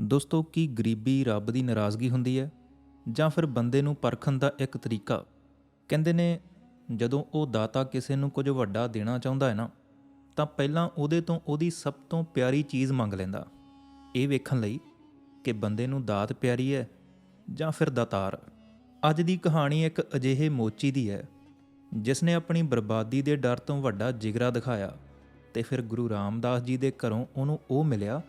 ਦੋਸਤੋ, ਕੀ ਗਰੀਬੀ ਰੱਬ ਦੀ ਨਾਰਾਜ਼ਗੀ ਹੁੰਦੀ ਹੈ? ਜਾਂ ਫਿਰ ਬੰਦੇ ਨੂੰ ਪਰਖਣ ਦਾ ਇੱਕ ਤਰੀਕਾ? ਕਹਿੰਦੇ ਨੇ, ਜਦੋਂ ਉਹ ਦਾਤਾ ਕਿਸੇ ਨੂੰ ਕੁਝ ਵੱਡਾ ਦੇਣਾ ਚਾਹੁੰਦਾ ਹੈ ਨਾ, ਤਾਂ ਪਹਿਲਾਂ ਉਹਦੇ ਤੋਂ ਉਹਦੀ ਸਭ ਤੋਂ ਪਿਆਰੀ ਚੀਜ਼ ਮੰਗ ਲੈਂਦਾ। ਇਹ ਵੇਖਣ ਲਈ ਕਿ ਬੰਦੇ ਨੂੰ ਦਾਤ ਪਿਆਰੀ ਹੈ ਜਾਂ ਫਿਰ ਦਾਤਾਰ। ਅੱਜ ਦੀ ਕਹਾਣੀ ਇੱਕ ਅਜਿਹੇ ਮੋਚੀ ਦੀ ਹੈ, ਜਿਸ ਨੇ ਆਪਣੀ ਬਰਬਾਦੀ ਦੇ ਡਰ ਤੋਂ ਵੱਡਾ ਜਿਗਰਾ ਦਿਖਾਇਆ ਤੇ ਫਿਰ ਗੁਰੂ ਰਾਮਦਾਸ ਜੀ ਦੇ ਘਰੋਂ ਉਹਨੂੰ ਉਹ ਮਿਲਿਆ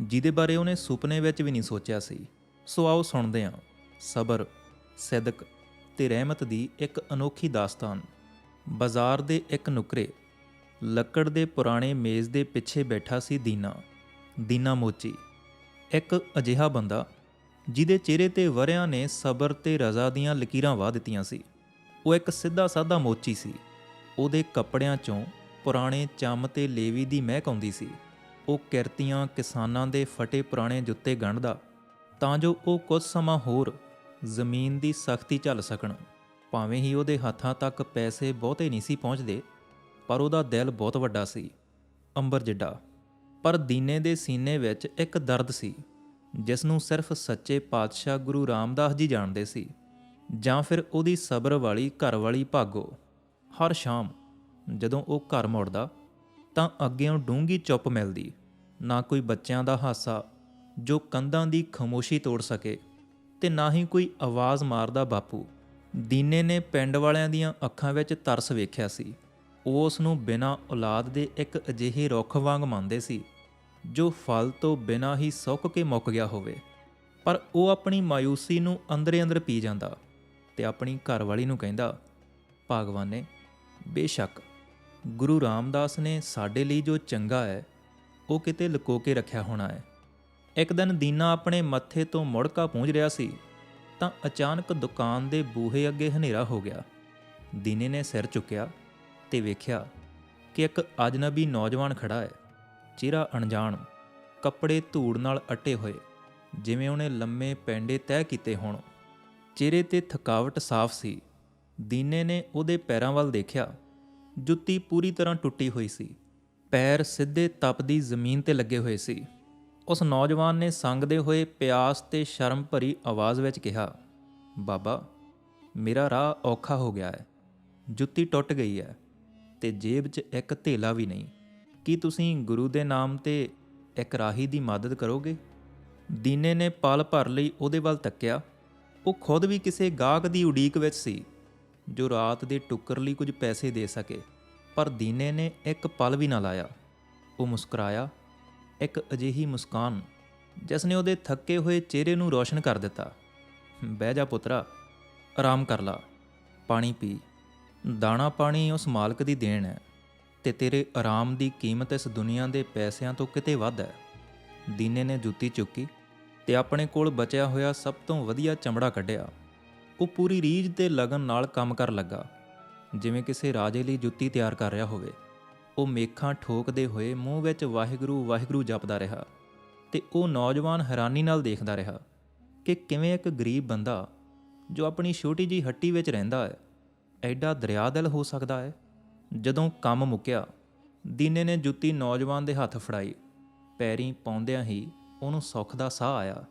ਜਿਹਦੇ ਬਾਰੇ ਉਹਨੇ ਸੁਪਨੇ ਵਿੱਚ ਵੀ ਨਹੀਂ ਸੋਚਿਆ ਸੀ। ਸੋ ਆਓ ਸੁਣਦੇ ਹਾਂ। ਸਬਰ, ਸਿਦਕ ਤੇ ਰਹਿਮਤ ਦੀ ਇੱਕ ਅਨੋਖੀ ਦਾਸਤਾਨ। ਬਾਜ਼ਾਰ ਦੇ ਇੱਕ ਨੁਕਰੇ, ਲੱਕੜ ਦੇ ਪੁਰਾਣੇ ਮੇਜ਼ ਦੇ ਪਿੱਛੇ ਬੈਠਾ ਸੀ ਦੀਨਾ। ਦੀਨਾ ਮੋਚੀ, ਇੱਕ ਅਜਿਹਾ ਬੰਦਾ ਜਿਹਦੇ ਚਿਹਰੇ ਤੇ ਵਰਿਆਂ ਨੇ ਸਬਰ ਤੇ ਰਜ਼ਾ ਦੀਆਂ ਲਕੀਰਾਂ ਵਾਹ ਦਿੱਤੀਆਂ ਸੀ। ਉਹ ਇੱਕ ਸਿੱਧਾ ਸਾਦਾ ਮੋਚੀ ਸੀ। ਉਹਦੇ ਕੱਪੜਿਆਂ ਚੋਂ ਪੁਰਾਣੇ ਚੰਮ ਤੇ ਲੇਵੀ ਦੀ ਮਹਿਕ ਆਉਂਦੀ ਸੀ। ਉਹ ਕਿਰਤੀਆਂ ਕਿਸਾਨਾਂ ਦੇ ਫਟੇ ਪੁਰਾਣੇ ਜੁੱਤੇ ਗੰਢਦਾ, ਤਾਂ ਜੋ ਉਹ ਕੁਝ ਸਮਾਂ ਹੋਰ ਜ਼ਮੀਨ ਦੀ ਸਖਤੀ ਝੱਲ ਸਕਣ। ਭਾਵੇਂ ਹੀ ਉਹਦੇ ਹੱਥਾਂ ਤੱਕ ਪੈਸੇ ਬਹੁਤੇ ਨਹੀਂ ਸੀ ਪਹੁੰਚਦੇ, ਪਰ ਉਹਦਾ ਦਿਲ ਬਹੁਤ ਵੱਡਾ ਸੀ, ਅੰਬਰ ਜਿੱਡਾ। ਪਰ ਦੀਨੇ ਦੇ ਸੀਨੇ ਵਿੱਚ ਇੱਕ ਦਰਦ ਸੀ ਜਿਸ ਨੂੰ ਸਿਰਫ ਸੱਚੇ ਪਾਤਸ਼ਾਹ ਗੁਰੂ ਰਾਮਦਾਸ ਜੀ ਜਾਣਦੇ ਸੀ, ਜਾਂ ਫਿਰ ਉਹਦੀ ਸਬਰ ਵਾਲੀ ਘਰ ਵਾਲੀ ਭਾਗੋ। ਹਰ ਸ਼ਾਮ ਜਦੋਂ ਉਹ ਘਰ ਮੁੜਦਾ ਤਾਂ ਅੱਗੇੋਂ ਡੂੰਗੀ ਚੁੱਪ ਮਿਲਦੀ। ਨਾ ਕੋਈ ਬੱਚਿਆਂ ਦਾ ਹਾਸਾ, ਜੋ ਕੰਧਾਂ ਦੀ ਖਮੋਸ਼ੀ ਤੋੜ ਸਕੇ, ਤੇ ਨਾ ਹੀ ਕੋਈ ਆਵਾਜ਼ ਮਾਰਦਾ ਬਾਪੂ। ਦੀਨੇ ਨੇ ਪਿੰਡ ਵਾਲਿਆਂ ਦੀਆਂ ਅੱਖਾਂ ਵਿੱਚ ਤਰਸ ਵੇਖਿਆ ਸੀ। ਉਹ ਉਸ ਨੂੰ ਬਿਨਾਂ ਔਲਾਦ ਦੇ ਇੱਕ ਅਜਿਹੇ ਰੁੱਖ ਵਾਂਗ ਮੰਨਦੇ ਸੀ, ਜੋ ਫਲ ਤੋਂ ਬਿਨਾਂ ਹੀ ਸੁੱਕ ਕੇ ਮੁੱਕ ਗਿਆ ਹੋਵੇ। ਪਰ ਉਹ ਆਪਣੀ ਮਾਇੂਸੀ ਨੂੰ ਅੰਦਰੇ ਅੰਦਰ ਪੀ ਜਾਂਦਾ ਤੇ ਆਪਣੀ ਘਰਵਾਲੀ ਨੂੰ ਕਹਿੰਦਾ, ਭਗਵਾਨੇ, ਬੇਸ਼ੱਕ ਗੁਰੂ ਰਾਮਦਾਸ ਨੇ ਸਾਡੇ ਲਈ ਜੋ ਚੰਗਾ ਹੈ, ਉਹ ਕਿਤੇ ਲੁਕੋ ਕੇ ਰੱਖਿਆ ਹੋਣਾ ਹੈ। ਇੱਕ ਦਿਨ ਦੀਨਾ ਆਪਣੇ ਮੱਥੇ ਤੋਂ ਮੁੜਕਾ ਪੂੰਝ ਰਿਹਾ ਸੀ, ਤਾਂ ਅਚਾਨਕ ਦੁਕਾਨ ਦੇ ਬੂਹੇ ਅੱਗੇ ਹਨੇਰਾ ਹੋ ਗਿਆ। ਦੀਨੇ ਨੇ ਸਿਰ ਚੁੱਕਿਆ ਤੇ ਵੇਖਿਆ ਕਿ ਇੱਕ ਅਜਨਬੀ ਨੌਜਵਾਨ ਖੜਾ ਹੈ, ਚਿਹਰਾ ਅਣਜਾਣ, ਕੱਪੜੇ ਧੂੜ ਨਾਲ ਅਟੇ ਹੋਏ, ਜਿਵੇਂ ਉਹਨੇ ਲੰਮੇ ਪੈਂਡੇ ਤੈਅ ਕੀਤੇ ਹੋਣ। ਚਿਹਰੇ ਤੇ ਥਕਾਵਟ ਸਾਫ਼ ਸੀ। ਦੀਨੇ ਨੇ ਉਹਦੇ ਪੈਰਾਂ ਵੱਲ ਦੇਖਿਆ ਜੁੱਤੀ ਪੂਰੀ ਤਰ੍ਹਾਂ ਟੁੱਟੀ ਹੋਈ ਸੀ। ਪੈਰ ਸਿੱਧੇ ਤਪਦੀ ਜ਼ਮੀਨ ਤੇ ਲੱਗੇ ਹੋਏ ਸੀ। ਉਸ ਨੌਜਵਾਨ ਨੇ ਸੰਗਦੇ ਹੋਏ ਪਿਆਸ ਤੇ ਸ਼ਰਮ ਭਰੀ ਆਵਾਜ਼ ਵਿੱਚ ਕਿਹਾ, ਬਾਬਾ, ਮੇਰਾ ਰਾਹ ਔਖਾ ਹੋ ਗਿਆ ਹੈ। ਜੁੱਤੀ ਟੁੱਟ ਗਈ ਹੈ ਤੇ ਜੇਬ 'ਚ ਇੱਕ ਥੇਲਾ ਵੀ ਨਹੀਂ। ਕੀ ਤੁਸੀਂ ਗੁਰੂ ਦੇ ਨਾਮ ਤੇ ਇੱਕ ਰਾਹੀ ਦੀ ਮਦਦ ਕਰੋਗੇ? ਦੀਨੇ ਨੇ ਪਲ ਭਰ ਲਈ ਉਹਦੇ ਵੱਲ ਤੱਕਿਆ। ਉਹ ਖੁਦ ਵੀ ਕਿਸੇ ਗਾਹਕ ਦੀ ਉਡੀਕ ਵਿੱਚ ਸੀ। ਜੋ ਰਾਤ ਦੇ ਟੁੱਕਰ ਲਈ ਕੁਝ ਪੈਸੇ ਦੇ ਸਕੇ, ਪਰ ਦੀਨੇ ਨੇ ਇੱਕ ਪਲ ਵੀ ਨਾ ਲਾਇਆ। ਉਹ ਮੁਸਕਰਾਇਆ। ਇੱਕ ਅਜਿਹੀ ਮੁਸਕਾਨ, ਜਿਸ ਨੇ ਉਹਦੇ ਥੱਕੇ ਹੋਏ ਚਿਹਰੇ ਨੂੰ ਰੋਸ਼ਨ ਕਰ ਦਿੱਤਾ। ਬਹਿ ਜਾ ਪੁੱਤਰਾ, ਆਰਾਮ ਕਰ ਲਾ, ਪਾਣੀ ਪੀ। ਦਾਣਾ ਪਾਣੀ ਉਸ ਮਾਲਕ ਦੀ ਦੇਣ ਹੈ, ਤੇ ਤੇਰੇ ਆਰਾਮ ਦੀ ਕੀਮਤ ਇਸ ਦੁਨੀਆ ਦੇ ਪੈਸਿਆਂ ਤੋਂ ਕਿਤੇ ਵੱਧ ਹੈ। ਦੀਨੇ ਨੇ ਜੁੱਤੀ ਚੁੱਕੀ ਤੇ ਆਪਣੇ ਕੋਲ ਬਚਿਆ ਹੋਇਆ ਸਭ ਤੋਂ ਵਧੀਆ ਚਮੜਾ ਕੱਢਿਆ। ਉਹ ਪੂਰੀ ਰੀਝ ਤੇ ਲਗਨ ਨਾਲ ਕੰਮ ਕਰ ਲੱਗਾ। ਜਿਵੇਂ ਕਿਸੇ ਰਾਜੇ ਲਈ ਜੁੱਤੀ ਤਿਆਰ ਕਰ ਰਿਹਾ ਹੋਵੇ। ਉਹ ਮੇਖਾਂ ਠੋਕਦੇ ਹੋਏ ਮੂੰਹ ਵਿੱਚ ਵਾਹਿਗੁਰੂ ਵਾਹਿਗੁਰੂ ਜਪਦਾ ਰਿਹਾ ਤੇ ਉਹ ਨੌਜਵਾਨ ਹੈਰਾਨੀ ਨਾਲ ਦੇਖਦਾ ਰਿਹਾ ਕਿ ਕਿਵੇਂ ਇੱਕ ਗਰੀਬ ਬੰਦਾ ਜੋ ਆਪਣੀ ਛੋਟੀ ਜੀ ਹੱਟੀ ਵਿੱਚ ਰਹਿੰਦਾ ਹੈ, ਐਡਾ ਦਰਿਆ ਦਿਲ ਹੋ ਸਕਦਾ ਹੈ? ਜਦੋਂ ਕੰਮ ਮੁੱਕਿਆ, ਦੀਨੇ ਨੇ ਜੁੱਤੀ ਨੌਜਵਾਨ ਦੇ ਹੱਥ ਫੜਾਈ। ਪੈਰੀਂ ਪਾਉਂਦਿਆਂ ਹੀ ਉਹਨੂੰ ਸੁੱਖ ਦਾ ਸਾਹ ਆਇਆ।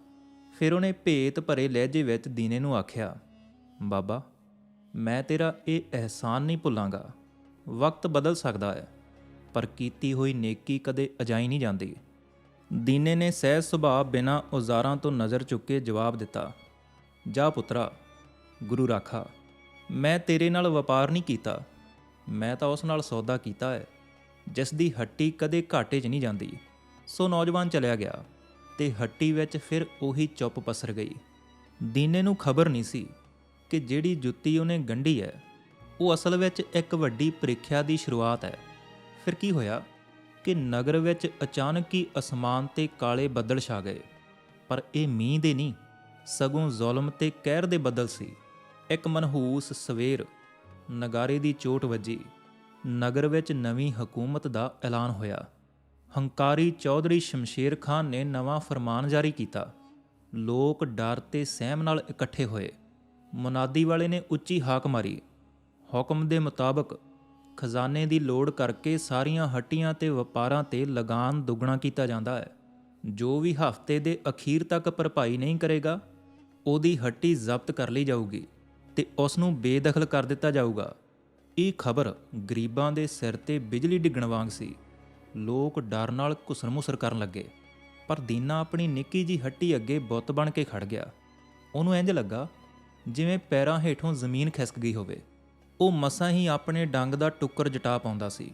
ਫਿਰ ਉਹਨੇ ਭੇਤ ਭਰੇ ਲਹਿਜੇ ਵਿੱਚ ਦੀਨੇ ਨੂੰ ਆਖਿਆ ਬਾਬਾ, ਮੈਂ ਤੇਰਾ ਇਹ ਅਹਿਸਾਨ ਨਹੀਂ ਭੁੱਲਾਂਗਾ। ਵਕਤ ਬਦਲ ਸਕਦਾ ਹੈ, ਪਰ ਕੀਤੀ ਹੋਈ ਨੇਕੀ ਕਦੇ ਅਜਾਈ ਨਹੀਂ ਜਾਂਦੀ। ਦੀਨੇ ਨੇ ਸਹਿਜ ਸੁਭਾਅ ਬਿਨਾਂ ਔਜ਼ਾਰਾਂ ਤੋਂ ਨਜ਼ਰ ਚੁੱਕੇ ਜਵਾਬ ਦਿੱਤਾ, ਜਾ ਪੁੱਤਰਾ, ਗੁਰੂ ਰਾਖਾ, ਮੈਂ ਤੇਰੇ ਨਾਲ ਵਪਾਰ ਨਹੀਂ ਕੀਤਾ। ਮੈਂ ਤਾਂ ਉਸ ਨਾਲ ਸੌਦਾ ਕੀਤਾ ਹੈ, ਜਿਸ ਦੀ ਹੱਟੀ ਕਦੇ ਘਾਟੇ 'ਚ ਨਹੀਂ ਜਾਂਦੀ। ਸੋ ਨੌਜਵਾਨ ਚਲਿਆ ਗਿਆ ਤੇ ਹੱਟੀ ਵਿੱਚ ਫਿਰ ਉਹੀ ਚੁੱਪ ਪਸਰ ਗਈ। ਦੀਨੇ ਨੂੰ ਖਬਰ ਨਹੀਂ ਸੀ ਕਿ ਜਿਹੜੀ ਜੁੱਤੀ ਉਹਨੇ ਗੰਢੀ ਹੈ, ਉਹ ਅਸਲ ਵਿੱਚ ਇੱਕ ਵੱਡੀ ਪ੍ਰੀਖਿਆ ਦੀ ਸ਼ੁਰੂਆਤ ਹੈ। ਫਿਰ ਕੀ ਹੋਇਆ ਕਿ ਨਗਰ ਵਿੱਚ ਅਚਾਨਕ ਹੀ ਅਸਮਾਨ ਤੇ ਕਾਲੇ ਬੱਦਲ ਛਾ ਗਏ। ਪਰ ਇਹ ਮੀਂਹ ਦੇ ਨਹੀਂ, ਸਗੋਂ ਜ਼ੁਲਮ ਤੇ ਕਹਿਰ ਦੇ ਬੱਦਲ ਸੀ। ਇੱਕ ਮਨਹੂਸ ਸਵੇਰ ਨਗਾਰੇ ਦੀ ਚੋਟ ਵੱਜੀ। ਨਗਰ ਵਿੱਚ ਨਵੀਂ ਹਕੂਮਤ ਦਾ ਐਲਾਨ ਹੋਇਆ। ਹੰਕਾਰੀ ਚੌਧਰੀ ਸ਼ਮਸ਼ੇਰ ਖਾਨ ਨੇ ਨਵਾਂ ਫਰਮਾਨ ਜਾਰੀ ਕੀਤਾ। ਲੋਕ ਡਰ ਤੇ ਸਹਿਮ ਨਾਲ ਇਕੱਠੇ ਹੋਏ। ਮੁਨਾਦੀ ਵਾਲੇ ਨੇ ਉੱਚੀ ਹਾਕ ਮਾਰੀ। ਹੁਕਮ ਦੇ ਮੁਤਾਬਕ ਖਜ਼ਾਨੇ ਦੀ ਲੋੜ ਕਰਕੇ ਸਾਰੀਆਂ ਹੱਟੀਆਂ ਤੇ ਵਪਾਰਾਂ ਤੇ ਲਗਾਨ ਦੁੱਗਣਾ ਕੀਤਾ ਜਾਂਦਾ ਹੈ। ਜੋ ਵੀ ਹਫ਼ਤੇ ਦੇ ਅਖੀਰ ਤੱਕ ਭਰਪਾਈ ਨਹੀਂ ਕਰੇਗਾ, ਉਹਦੀ ਹੱਟੀ ਜ਼ਬਤ ਕਰ ਲਈ ਜਾਊਗੀ ਤੇ ਉਸ ਨੂੰ ਬੇਦਖਲ ਕਰ ਦਿੱਤਾ ਜਾਊਗਾ। ਇਹ ਖਬਰ ਗਰੀਬਾਂ ਦੇ ਸਿਰ ਤੇ ਬਿਜਲੀ ਡਿੱਗਣ ਵਾਂਗ ਸੀ। ਲੋਕ ਡਰ ਨਾਲ ਘੁਸਰਮੁਸਰ ਕਰਨ ਲੱਗੇ, ਪਰ ਦੀਨਾ ਆਪਣੀ ਨਿੱਕੀ ਜੀ ਹੱਟੀ ਅੱਗੇ ਬੁੱਤ ਬਣ ਕੇ ਖੜ ਗਿਆ। ਉਹਨੂੰ ਇੰਜ ਲੱਗਾ ਜਿਵੇਂ ਪੈਰਾਂ ਹੇਠੋਂ ਜ਼ਮੀਨ ਖਿਸਕ ਗਈ ਹੋਵੇ। ਉਹ ਮਸਾਂ ਹੀ ਆਪਣੇ ਡੰਗ ਦਾ ਟੁੱਕਰ ਜਟਾ ਪਾਉਂਦਾ ਸੀ।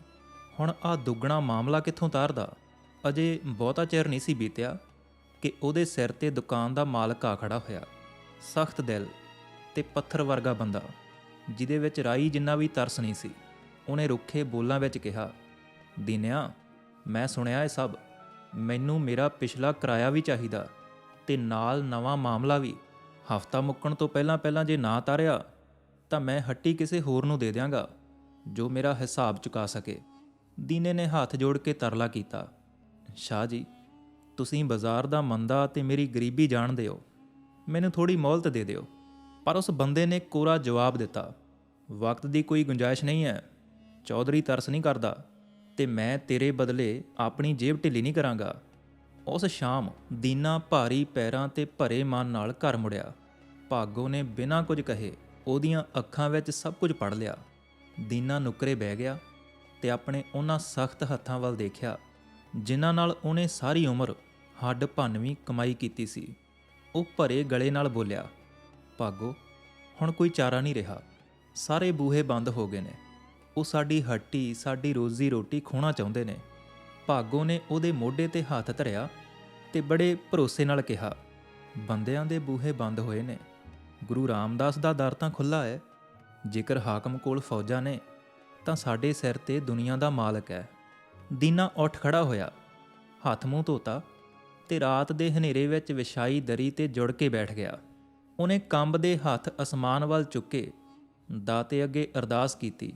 ਹੁਣ ਆ ਦੁੱਗਣਾ ਮਾਮਲਾ ਕਿੱਥੋਂ ਤਾਰਦਾ? ਅਜੇ ਬਹੁਤਾ ਚਿਰ ਨਹੀਂ ਸੀ ਬੀਤਿਆ ਕਿ ਉਹਦੇ ਸਿਰ ਤੇ ਦੁਕਾਨ ਦਾ ਮਾਲਕ ਆ ਖੜਾ ਹੋਇਆ। ਸਖਤ ਦਿਲ ਤੇ ਪੱਥਰ ਵਰਗਾ ਬੰਦਾ, ਜਿਹਦੇ ਵਿੱਚ ਰਾਈ ਜਿੰਨਾ ਵੀ ਤਰਸ ਨਹੀਂ ਸੀ। ਉਹਨੇ ਰੁੱਖੇ ਬੋਲਾਂ ਵਿੱਚ ਕਿਹਾ, ਦੀਨਿਆ, ਮੈਂ ਸੁਣਿਆ ਇਹ ਸਭ। ਮੈਨੂੰ ਮੇਰਾ ਪਿਛਲਾ ਕਿਰਾਇਆ ਵੀ ਚਾਹੀਦਾ ਤੇ ਨਾਲ ਨਵਾਂ ਮਾਮਲਾ ਵੀ। ਹਫਤਾ ਮੁੱਕਣ ਤੋਂ ਪਹਿਲਾਂ ਪਹਿਲਾਂ ਜੇ ਨਾ ਤਾਰਿਆ, ਤਾਂ ਮੈਂ ਹੱਟੀ ਕਿਸੇ ਹੋਰ ਨੂੰ ਦੇ ਦਿਆਂਗਾ, ਜੋ ਮੇਰਾ ਹਿਸਾਬ ਚੁਕਾ ਸਕੇ। ਦੀਨੇ ਨੇ ਹੱਥ ਜੋੜ ਕੇ ਤਰਲਾ ਕੀਤਾ, ਸ਼ਾਹ ਜੀ, ਤੁਸੀਂ ਬਾਜ਼ਾਰ ਦਾ ਮੰਦਾ ਤੇ ਮੇਰੀ ਗਰੀਬੀ ਜਾਣਦੇ ਹੋ ਮੈਨੂੰ ਥੋੜੀ ਮੌਲਤ ਦੇ ਦਿਓ। ਪਰ ਉਸ ਬੰਦੇ ਨੇ ਕੋਰਾ ਜਵਾਬ ਦਿੱਤਾ, ਵਕਤ ਦੀ ਕੋਈ ਗੁੰਜਾਇਸ਼ ਨਹੀਂ ਹੈ। ਚੌਧਰੀ ਤਰਸ ਨਹੀਂ ਕਰਦਾ ਤੇ ਮੈਂ ਤੇਰੇ ਬਦਲੇ ਆਪਣੀ ਜੇਬ ਢਿੱਲੀ ਨਹੀਂ ਕਰਾਂਗਾ। ਉਸ ਸ਼ਾਮ ਦੀਨਾ ਭਾਰੀ ਪੈਰਾਂ ਤੇ ਭਰੇ ਮਨ ਨਾਲ ਘਰ ਮੁੜਿਆ। ਭਾਗੋ ਨੇ ਬਿਨਾਂ ਕੁਝ ਕਹੇ ਉਹਦੀਆਂ ਅੱਖਾਂ ਵਿੱਚ ਸਭ ਕੁਝ ਪੜ ਲਿਆ। ਦੀਨਾ ਨੁਕਰੇ ਬਹਿ ਗਿਆ ਤੇ ਆਪਣੇ ਉਹਨਾਂ ਸਖਤ ਹੱਥਾਂ ਵੱਲ ਦੇਖਿਆ, ਜਿਨ੍ਹਾਂ ਨਾਲ ਉਹਨੇ ਸਾਰੀ ਉਮਰ ਹੱਡ ਭੰਨਵੀਂ ਕਮਾਈ ਕੀਤੀ ਸੀ। ਉਹ ਭਰੇ ਗਲੇ ਨਾਲ ਬੋਲਿਆ, ਭਾਗੋ, ਹੁਣ ਕੋਈ ਚਾਰਾ ਨਹੀਂ ਰਿਹਾ। ਸਾਰੇ ਬੂਹੇ ਬੰਦ ਹੋ ਗਏ ਨੇ। ਉਹ ਸਾਡੀ ਹੱਟੀ, ਸਾਡੀ ਰੋਜ਼ੀ ਰੋਟੀ ਖੋਣਾ ਚਾਹੁੰਦੇ ਨੇ। ਭਾਗੋ ਨੇ ਉਹਦੇ ਮੋਢੇ ਤੇ ਹੱਥ ਧਰਿਆ ਤੇ ਬੜੇ ਭਰੋਸੇ ਨਾਲ ਕਿਹਾ, ਬੰਦਿਆਂ ਦੇ ਬੂਹੇ ਬੰਦ ਹੋਏ ਨੇ। ਗੁਰੂ ਰਾਮਦਾਸ ਦਾ ਦਰ ਤਾਂ ਖੁੱਲਾ ਹੈ। ਜੇਕਰ ਹਾਕਮ ਕੋਲ ਫੌਜਾਂ ਨੇ, ਤਾਂ ਸਾਡੇ ਸਿਰ ਤੇ ਦੁਨੀਆ ਦਾ ਮਾਲਕ ਹੈ। ਦੀਨਾ ਉੱਠ ਖੜਾ ਹੋਇਆ। ਹੱਥ ਮੂੰਹ ਧੋਤਾ ਤੇ ਰਾਤ ਦੇ ਹਨੇਰੇ ਵਿੱਚ ਵਿਛਾਈ ਦਰੀ ਤੇ ਜੁੜ ਕੇ ਬੈਠ ਗਿਆ। ਉਹਨੇ ਕੰਬਦੇ ਹੱਥ ਅਸਮਾਨ ਵੱਲ ਚੁੱਕੇ, ਦਾਤੇ ਅੱਗੇ ਅਰਦਾਸ ਕੀਤੀ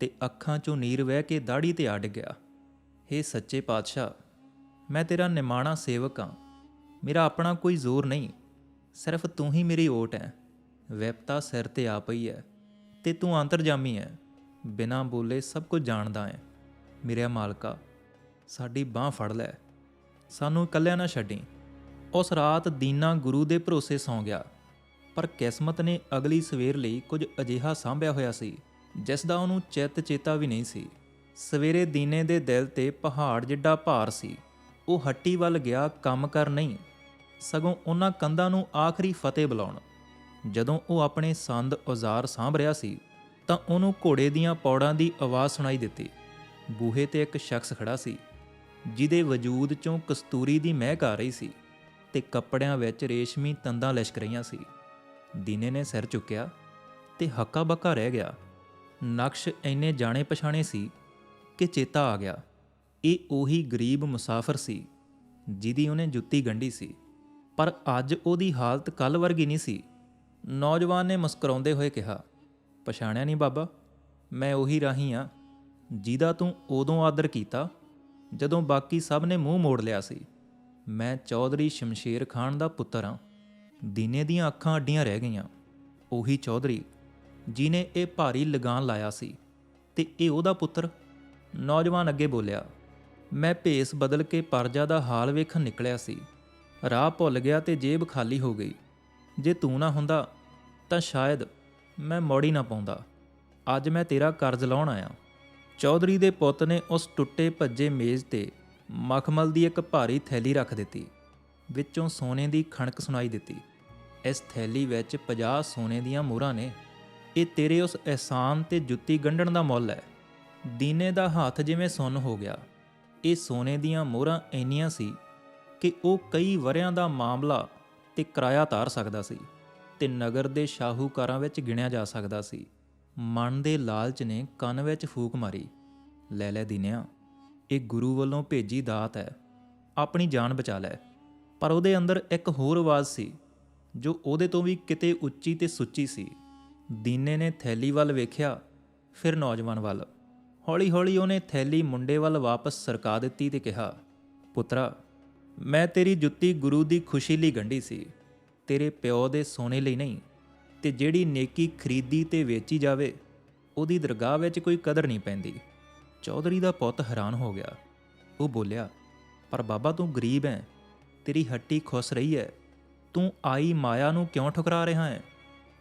ਤੇ ਅੱਖਾਂ 'ਚੋਂ ਨੀਰ ਵਹਿ ਕੇ ਦਾੜੀ ਤੇ ਆ ਡਿੱਗਿਆ। ਹੇ ਸੱਚੇ ਪਾਤਸ਼ਾਹ, ਮੈਂ ਤੇਰਾ ਨਿਮਾਣਾ ਸੇਵਕ ਹਾਂ। ਮੇਰਾ ਆਪਣਾ ਕੋਈ ਜ਼ੋਰ ਨਹੀਂ। ਸਿਰਫ ਤੂੰ ਹੀ ਮੇਰੀ ਓਟ ਹੈ। ਵਿਪਤਾ ਸਿਰ ਤੇ ਆ ਪਈ ਹੈ ਤੇ ਤੂੰ ਅੰਤਰਜਾਮੀ ਹੈ। ਬਿਨਾਂ ਬੋਲੇ ਸਭ ਕੁਝ ਜਾਣਦਾ ਹੈ। ਮੇਰੇ ਮਾਲਕਾ, ਸਾਡੀ ਬਾਹ ਫੜ ਲੈ। ਸਾਨੂੰ ਇਕੱਲਿਆਂ ਨਾ ਛੱਡੀ। ਉਸ ਰਾਤ ਦੀਨਾ ਗੁਰੂ ਦੇ ਭਰੋਸੇ ਸੌਂ ਗਿਆ। ਪਰ ਕਿਸਮਤ ਨੇ ਅਗਲੀ ਸਵੇਰ ਲਈ ਕੁਝ ਅਜਿਹਾ ਸਾਂਭਿਆ ਹੋਇਆ ਸੀ, ਜਿਸ ਦਾ ਉਹਨੂੰ ਚਿੱਤ ਚੇਤਾ ਵੀ ਨਹੀਂ ਸੀ। ਸਵੇਰੇ ਦੀਨੇ ਦੇ ਦਿਲ ਤੇ ਪਹਾੜ ਜਿੱਡਾ ਭਾਰ ਸੀ। ਉਹ ਹੱਟੀ ਵੱਲ ਗਿਆ ਕੰਮ ਕਰ ਨਹੀਂ। ਸਗੋਂ ਉਹਨਾਂ ਕੰਧਾਂ ਨੂੰ ਆਖਰੀ ਫਤਿਹ ਬੁਲਾਉਣ। ਜਦੋਂ ਉਹ ਆਪਣੇ ਸੰਦ ਔਜ਼ਾਰ ਸਾਂਭ ਰਿਹਾ ਸੀ, ਤਾਂ ਉਹਨੂੰ ਘੋੜੇ ਦੀਆਂ ਪੌੜਾਂ ਦੀ ਆਵਾਜ਼ ਸੁਣਾਈ ਦਿੱਤੀ। ਬੂਹੇ ਤੇ ਇੱਕ ਸ਼ਖਸ ਖੜਾ ਸੀ, ਜਿਹਦੇ ਵਜੂਦ ਚੋਂ ਕਸਤੂਰੀ ਦੀ ਮਹਿਕ ਆ ਰਹੀ ਸੀ ਤੇ ਕੱਪੜਿਆਂ ਵਿੱਚ ਰੇਸ਼ਮੀ ਤੰਦਾਂ ਲਿਸ਼ਕ ਰਹੀਆਂ ਸੀ। ਦੀਨੇ ਨੇ ਸਿਰ ਚੁੱਕਿਆ ਤੇ ਹੱਕਾ ਬੱਕਾ ਰਹਿ ਗਿਆ। ਨਕਸ਼ ਇੰਨੇ ਜਾਣੇ ਪਛਾਣੇ ਸੀ ਕਿ ਚੇਤਾ ਆ ਗਿਆ। ਇਹ ਉਹੀ ਗਰੀਬ ਮੁਸਾਫਰ ਸੀ, ਜਿਹਦੀ ਉਹਨੇ ਜੁੱਤੀ ਗੰਢੀ ਸੀ। ਪਰ ਅੱਜ ਉਹਦੀ ਹਾਲਤ ਕੱਲ ਵਰਗੀ ਨਹੀਂ ਸੀ। ਨੌਜਵਾਨ ਨੇ ਮੁਸਕਰਾਉਂਦੇ ਹੋਏ ਕਿਹਾ, ਪਛਾਣਿਆ ਨਹੀਂ ਬਾਬਾ, ਮੈਂ ਉਹੀ ਰਾਹੀ ਆ, ਜਿਹਦਾ ਤੂੰ ਉਦੋਂ ਆਦਰ ਕੀਤਾ, ਜਦੋਂ ਬਾਕੀ ਸਭ ਨੇ ਮੂੰਹ ਮੋੜ ਲਿਆ ਸੀ। ਮੈਂ ਚੌਧਰੀ ਸ਼ਮਸ਼ੇਰ ਖਾਨ ਦਾ ਪੁੱਤਰ ਹਾਂ ਦੀਨੇ ਦੀਆਂ ਅੱਖਾਂ ਅੱਡੀਆਂ ਰਹਿ ਗਈਆਂ। ਉਹੀ ਚੌਧਰੀ ਜਿਨੇ ਇਹ ਭਾਰੀ ਲਗਾਨ ਲਾਇਆ ਸੀ, ਤੇ ਇਹ ਉਹਦਾ ਪੁੱਤਰ ਨੌਜਵਾਨ ਅੱਗੇ ਬੋਲਿਆ, ਮੈਂ ਭੇਸ ਬਦਲ ਕੇ ਪਰਜਾ ਦਾ ਹਾਲ ਵੇਖਣ ਨਿਕਲਿਆ ਸੀ। ਰਾਹ ਭੁੱਲ ਗਿਆ ਤੇ ਜੇਬ ਖਾਲੀ ਹੋ ਗਈ। ਜੇ ਤੂੰ ਨਾ ਹੁੰਦਾ, ਤਾਂ ਸ਼ਾਇਦ ਮੈਂ ਮੋੜੀ ਨਾ ਪਾਉਂਦਾ। ਅੱਜ ਮੈਂ ਤੇਰਾ ਕਰਜ਼ ਲਾਉਣ ਆਇਆ ਚੌਧਰੀ ਦੇ ਪੁੱਤ ਨੇ ਉਸ ਟੁੱਟੇ ਭੱਜੇ ਮੇਜ਼ ਤੇ ਮਖਮਲ ਦੀ ਇੱਕ ਭਾਰੀ ਥੈਲੀ ਰੱਖ ਦਿੱਤੀ। ਵਿੱਚੋਂ ਸੋਨੇ ਦੀ ਖਣਕ ਸੁਣਾਈ ਦਿੱਤੀ। ਇਸ ਥੈਲੀ ਵਿੱਚ 50 ਸੋਨੇ ਦੀਆਂ ਮੋਹਰਾਂ ਨੇ। ਇਹ ਤੇਰੇ ਉਸ ਅਹਿਸਾਨ ਤੇ ਜੁੱਤੀ ਗੰਢਣ ਦਾ ਮੁੱਲ ਹੈ। ਦੀਨੇ ਦਾ ਹੱਥ ਜਿਵੇਂ ਸੁੰਨ ਹੋ ਗਿਆ। ਇਹ ਸੋਨੇ ਦੀਆਂ ਮੋਹਰਾਂ ਇੰਨੀਆਂ ਸੀ ਕਿ ਉਹ ਕਈ ਵਰਿਆਂ ਦਾ ਮਾਮਲਾ ਤੇ ਕਿਰਾਇਆ ਤਾਰ ਸਕਦਾ ਸੀ ਤੇ ਨਗਰ ਦੇ ਸ਼ਾਹੂਕਾਰਾਂ ਵਿੱਚ ਗਿਣਿਆ ਜਾ ਸਕਦਾ ਸੀ। ਮਨ ਦੇ ਲਾਲਚ ਨੇ ਕੰਨ ਵਿੱਚ ਫੂਕ ਮਾਰੀ। ਲੈ ਲੈ ਦਿਨਿਆ, ਇਹ ਗੁਰੂ ਵੱਲੋਂ ਭੇਜੀ ਦਾਤ ਹੈ, ਆਪਣੀ ਜਾਨ ਬਚਾ ਲੈ। ਪਰ ਉਹਦੇ ਅੰਦਰ ਇੱਕ ਹੋਰ ਆਵਾਜ਼ ਸੀ, ਜੋ ਉਹਦੇ ਤੋਂ ਵੀ ਕਿਤੇ ਉੱਚੀ ਤੇ ਸੁੱਚੀ ਸੀ। ਦੀਨੇ ਨੇ ਥੈਲੀ ਵੱਲ ਵੇਖਿਆ, ਫਿਰ ਨੌਜਵਾਨ ਵੱਲ। ਹੌਲੀ-ਹੌਲੀ ਉਹਨੇ ਥੈਲੀ ਮੁੰਡੇ ਵੱਲ ਵਾਪਸ ਸਰਕਾ ਦਿੱਤੀ ਤੇ ਕਿਹਾ, ਪੁੱਤਰਾ, ਮੈਂ ਤੇਰੀ ਜੁੱਤੀ ਗੁਰੂ ਦੀ ਖੁਸ਼ੀ ਲਈ ਗੰਢੀ ਸੀ। ਤੇਰੇ ਪਿਓ ਦੇ ਸੋਨੇ ਲਈ ਨਹੀਂ, ਤੇ ਜਿਹੜੀ ਨੇਕੀ ਖਰੀਦੀ ਤੇ ਵੇਚੀ ਜਾਵੇ, ਉਹਦੀ ਦਰਗਾਹ ਵਿੱਚ ਕੋਈ ਕਦਰ ਨਹੀਂ ਪੈਂਦੀ। ਚੌਧਰੀ ਦਾ ਪੁੱਤ ਹੈਰਾਨ ਹੋ ਗਿਆ। ਉਹ ਬੋਲਿਆ, ਪਰ ਬਾਬਾ, ਤੂੰ ਗਰੀਬ ਹੈ। ਤੇਰੀ ਹੱਟੀ ਖੁੱਸ ਰਹੀ ਹੈ। ਤੂੰ ਆਈ ਮਾਇਆ ਨੂੰ ਕਿਉਂ ਠੁਕਰਾ ਰਿਹਾ ਹੈ?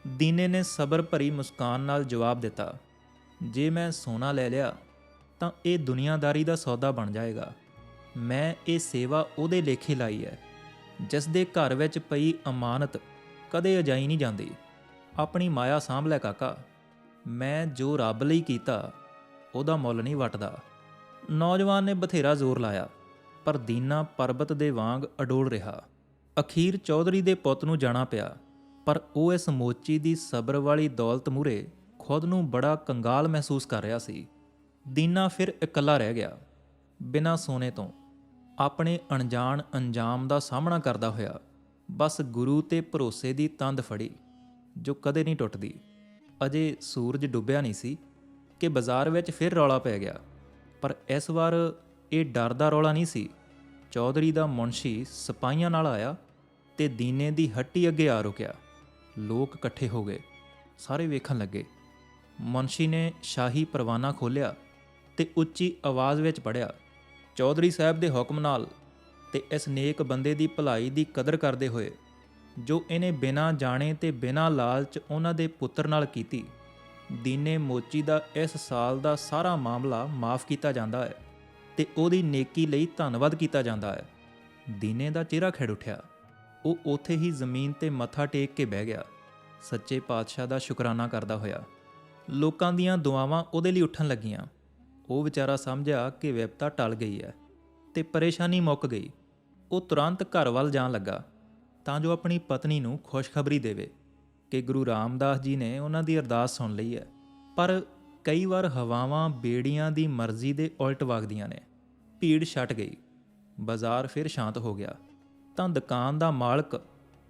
ਦੀਨੇ ਨੇ ਸਬਰ ਭਰੀ ਮੁਸਕਾਨ ਨਾਲ ਜਵਾਬ ਦਿੱਤਾ ਜੇ ਮੈਂ ਸੋਨਾ ਲੈ ਲਿਆ, ਤਾਂ ਇਹ ਦੁਨੀਆਦਾਰੀ ਦਾ ਸੌਦਾ ਬਣ ਜਾਏਗਾ। ਮੈਂ ਇਹ ਸੇਵਾ ਉਹਦੇ ਲੇਖੇ ਲਾਈ ਹੈ ਜਿਸ ਦੇ ਘਰ ਵਿੱਚ ਪਈ ਅਮਾਨਤ ਕਦੇ ਅਜਾਈ ਨਹੀਂ ਜਾਂਦੀ। ਆਪਣੀ ਮਾਇਆ ਸਾਂਭ ਲੈ ਕਾਕਾ। ਮੈਂ ਜੋ ਰੱਬ ਲਈ ਕੀਤਾ, ਉਹਦਾ ਮੁੱਲ ਨਹੀਂ ਵਟਦਾ। ਨੌਜਵਾਨ ਨੇ ਬਥੇਰਾ ਜ਼ੋਰ ਲਾਇਆ, ਪਰ ਦੀਨਾ ਪਰਬਤ ਦੇ ਵਾਂਗ ਅਡੋਲ ਰਿਹਾ। ਅਖੀਰ ਚੌਧਰੀ ਦੇ ਪੁੱਤ ਨੂੰ ਜਾਣਾ ਪਿਆ, ਪਰ ਉਹ ਇਸ ਮੋਚੀ ਦੀ ਸਬਰ ਵਾਲੀ ਦੌਲਤ ਮੂਰੇ ਖੁਦ ਨੂੰ ਬੜਾ ਕੰਗਾਲ ਮਹਿਸੂਸ ਕਰ ਰਿਹਾ ਸੀ। ਦੀਨਾ ਫਿਰ ਇਕੱਲਾ ਰਹਿ ਗਿਆ, ਬਿਨਾਂ ਸੋਨੇ ਤੋਂ। ਆਪਣੇ ਅਣਜਾਣ ਅੰਜਾਮ ਦਾ ਸਾਹਮਣਾ ਕਰਦਾ ਹੋਇਆ, ਬਸ ਗੁਰੂ ਤੇ ਭਰੋਸੇ ਦੀ ਤੰਦ ਫੜੀ, ਜੋ ਕਦੇ ਨਹੀਂ ਟੁੱਟਦੀ। ਅਜੇ ਸੂਰਜ ਡੁੱਬਿਆ ਨਹੀਂ ਸੀ ਕਿ ਬਾਜ਼ਾਰ ਵਿੱਚ ਫਿਰ ਰੌਲਾ ਪੈ ਗਿਆ, ਪਰ ਇਸ ਵਾਰ ਇਹ ਡਰ ਦਾ ਰੌਲਾ ਨਹੀਂ ਸੀ। ਚੌਧਰੀ ਦਾ ਮੁਨਸ਼ੀ ਸਿਪਾਹੀਆਂ ਨਾਲ ਆਇਆ ਤੇ ਦੀਨੇ ਦੀ ਹੱਟੀ ਅੱਗੇ ਆ ਰੁਕਿਆ। ਲੋਕ ਇਕੱਠੇ ਹੋ ਗਏ, ਸਾਰੇ ਵੇਖਣ ਲੱਗੇ। ਮੁਨਸ਼ੀ ਨੇ ਸ਼ਾਹੀ ਪਰਵਾਨਾ ਖੋਲ੍ਹਿਆ ਤੇ ਉੱਚੀ ਆਵਾਜ਼ ਵਿੱਚ ਪੜਿਆ ਚੌਧਰੀ ਸਾਹਿਬ ਦੇ ਹੁਕਮ ਨਾਲ ਤੇ ਇਸ ਨੇਕ ਬੰਦੇ ਦੀ ਭਲਾਈ ਦੀ ਕਦਰ ਕਰਦੇ ਹੋਏ, ਜੋ ਇਹਨੇ ਬਿਨਾਂ ਜਾਣੇ ਤੇ ਬਿਨਾਂ ਲਾਲਚ ਉਹਨਾਂ ਦੇ ਪੁੱਤਰ ਨਾਲ ਕੀਤੀ, ਦੀਨੇ ਮੋਚੀ ਦਾ ਇਸ ਸਾਲ ਦਾ ਸਾਰਾ ਮਾਮਲਾ ਮਾਫ ਕੀਤਾ ਜਾਂਦਾ ਹੈ ਤੇ ਉਹਦੀ ਨੇਕੀ ਲਈ ਧੰਨਵਾਦ ਕੀਤਾ ਜਾਂਦਾ ਹੈ। ਦੀਨੇ ਦਾ ਚਿਹਰਾ ਖਿੜ ਉੱਠਿਆ। ਉਹ ਉਥੇ ਹੀ ਜ਼ਮੀਨ ਤੇ ਮੱਥਾ ਟੇਕ ਕੇ ਬਹਿ ਗਿਆ। ਸੱਚੇ ਪਾਤਸ਼ਾਹ ਦਾ ਸ਼ੁਕਰਾਨਾ ਕਰਦਾ ਹੋਇਆ। ਲੋਕਾਂ ਦੀਆਂ ਦੁਆਵਾਂ ਉਹਦੇ ਲਈ ਉੱਠਣ ਲੱਗੀਆਂ। ਉਹ ਵਿਚਾਰਾ ਸਮਝਿਆ ਕਿ ਵਿਪਤਾ ਟਲ ਗਈ ਹੈ ਤੇ ਪਰੇਸ਼ਾਨੀ ਮੁੱਕ ਗਈ। ਉਹ ਤੁਰੰਤ ਘਰ ਵੱਲ ਜਾਣ ਲੱਗਾ, ਤਾਂ ਜੋ ਆਪਣੀ ਪਤਨੀ ਨੂੰ ਖੁਸ਼ਖਬਰੀ ਦੇਵੇ ਕਿ ਗੁਰੂ ਰਾਮਦਾਸ ਜੀ ਨੇ ਉਹਨਾਂ ਦੀ ਅਰਦਾਸ ਸੁਣ ਲਈ ਹੈ। ਪਰ ਕਈ ਵਾਰ ਹਵਾਵਾਂ ਬੇੜੀਆਂ ਦੀ ਮਰਜ਼ੀ ਦੇ ਉਲਟ ਵਗਦੀਆਂ ਨੇ। ਭੀੜ ਛਟ ਗਈ। ਬਾਜ਼ਾਰ ਫਿਰ ਸ਼ਾਂਤ ਹੋ ਗਿਆ। ਤਾਂ ਦੁਕਾਨ ਦਾ ਮਾਲਕ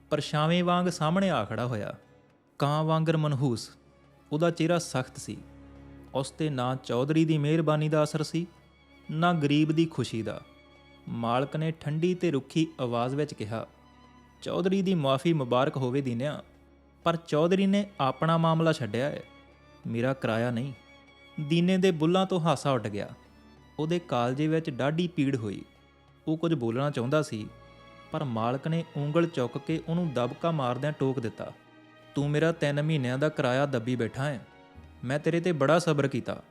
ਪਰਛਾਵੇਂ ਵਾਂਗ ਸਾਹਮਣੇ ਆ ਖੜਾ ਹੋਇਆ। ਕਾਂ ਵਾਂਗਰ ਮਨਹੂਸ ਉਹਦਾ ਚਿਹਰਾ ਸਖਤ ਸੀ। ਉਸ ਤੇ ਨਾ ਚੌਧਰੀ ਦੀ ਮਿਹਰਬਾਨੀ ਦਾ ਅਸਰ ਸੀ, ਨਾ ਗਰੀਬ ਦੀ ਖੁਸ਼ੀ ਦਾ। ਮਾਲਕ ਨੇ ਠੰਡੀ ਤੇ ਰੁੱਖੀ ਆਵਾਜ਼ ਵਿੱਚ ਕਿਹਾ, ਚੌਧਰੀ ਦੀ ਮਾਫੀ ਮੁਬਾਰਕ ਹੋਵੇ ਦੀਨਿਆ, ਪਰ ਚੌਧਰੀ ਨੇ ਆਪਣਾ ਮਾਮਲਾ ਛੱਡਿਆ ਹੈ ਮੇਰਾ ਕਿਰਾਇਆ ਨਹੀਂ। ਦੀਨੇ ਦੇ ਬੁੱਲਾਂ ਤੋਂ ਹਾਸਾ ਉੱਡ ਗਿਆ। ਉਹਦੇ ਕਾਲਜੇ ਵਿੱਚ ਡਾਢੀ ਪੀੜ ਹੋਈ। ਉਹ ਕੁਝ ਬੋਲਣਾ ਚਾਹੁੰਦਾ ਸੀ, ਪਰ ਮਾਲਕ ਨੇ ਉਂਗਲ ਚੁੱਕ ਕੇ ਉਹਨੂੰ ਦਬਕਾ ਮਾਰਦਿਆਂ ਟੋਕ ਦਿੱਤਾ। ਤੂੰ ਮੇਰਾ 3 ਮਹੀਨਿਆਂ ਦਾ ਕਿਰਾਇਆ ਦੱਬੀ ਬੈਠਾ ਹੈ। ਮੈਂ ਤੇਰੇ ਤੇ ਬੜਾ ਸਬਰ ਕੀਤਾ।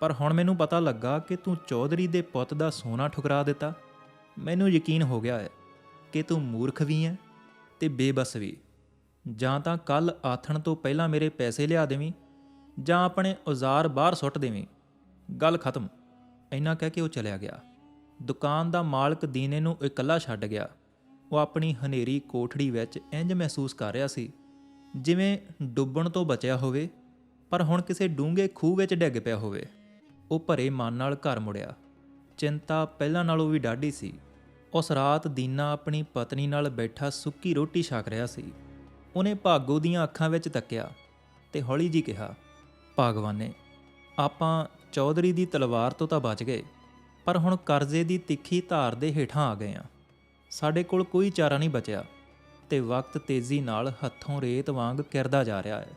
ਪਰ ਹੁਣ ਮੈਨੂੰ ਪਤਾ ਲੱਗਾ ਕਿ ਤੂੰ ਚੌਧਰੀ ਦੇ ਪੁੱਤ ਦਾ ਸੋਨਾ ਠੁਕਰਾ ਦਿੱਤਾ। ਮੈਨੂੰ ਯਕੀਨ ਹੋ ਗਿਆ ਹੈ ਕਿ ਤੂੰ ਮੂਰਖ ਵੀ ਹੈ ਤੇ ਬੇਬਸ ਵੀ। ਜਾਂ ਤਾਂ ਕੱਲ ਆਥਣ ਤੋਂ ਪਹਿਲਾਂ ਮੇਰੇ ਪੈਸੇ ਲਿਆ ਦੇਵੀਂ, ਜਾਂ ਆਪਣੇ ਔਜ਼ਾਰ ਬਾਹਰ ਸੁੱਟ ਦੇਵੀਂ। ਗੱਲ ਖਤਮ। ਇੰਨਾ ਕਹਿ ਕੇ ਉਹ ਚਲਿਆ ਗਿਆ। ਦੁਕਾਨ ਦਾ ਮਾਲਕ ਦੀਨੇ ਨੂੰ ਇਕੱਲਾ ਛੱਡ ਗਿਆ। ਉਹ ਆਪਣੀ ਹਨੇਰੀ ਕੋਠੜੀ ਵਿੱਚ ਇੰਜ ਮਹਿਸੂਸ ਕਰ ਰਿਹਾ ਸੀ ਜਿਵੇਂ ਡੁੱਬਣ ਤੋਂ ਬਚਿਆ ਹੋਵੇ, ਪਰ ਹੁਣ ਕਿਸੇ ਡੂੰਘੇ ਖੂਹ ਵਿੱਚ ਡਿੱਗ ਪਿਆ ਹੋਵੇ। ਉਹ ਭਰੇ ਮਨ ਨਾਲ ਘਰ ਮੁੜਿਆ। ਚਿੰਤਾ ਪਹਿਲਾਂ ਨਾਲੋਂ ਵੀ ਡਾਢੀ ਸੀ। ਉਸ ਰਾਤ ਦੀਨਾ ਆਪਣੀ ਪਤਨੀ ਨਾਲ ਬੈਠਾ ਸੁੱਕੀ ਰੋਟੀ ਛਕ ਰਿਹਾ ਸੀ। ਉਹਨੇ ਭਾਗੋ ਦੀਆਂ ਅੱਖਾਂ ਵਿੱਚ ਤੱਕਿਆ ਤੇ ਹੌਲੀ ਜੀ ਕਿਹਾ, ਭਾਗਵਾਨੇ, ਆਪਾਂ ਚੌਧਰੀ ਦੀ ਤਲਵਾਰ ਤੋਂ ਤਾਂ ਬਚ ਗਏ, ਪਰ ਹੁਣ ਕਰਜ਼ੇ ਦੀ ਤਿੱਖੀ ਧਾਰ ਦੇ ਹੇਠਾਂ ਆ ਗਏ ਆ। ਸਾਡੇ ਕੋਲ ਕੋਈ ਚਾਰਾ ਨਹੀਂ ਬਚਿਆ। ਤੇ ਵਕਤ ਤੇਜ਼ੀ ਨਾਲ ਹੱਥੋਂ ਰੇਤ ਵਾਂਗ ਕਿਰਦਾ ਜਾ ਰਿਹਾ ਹੈ।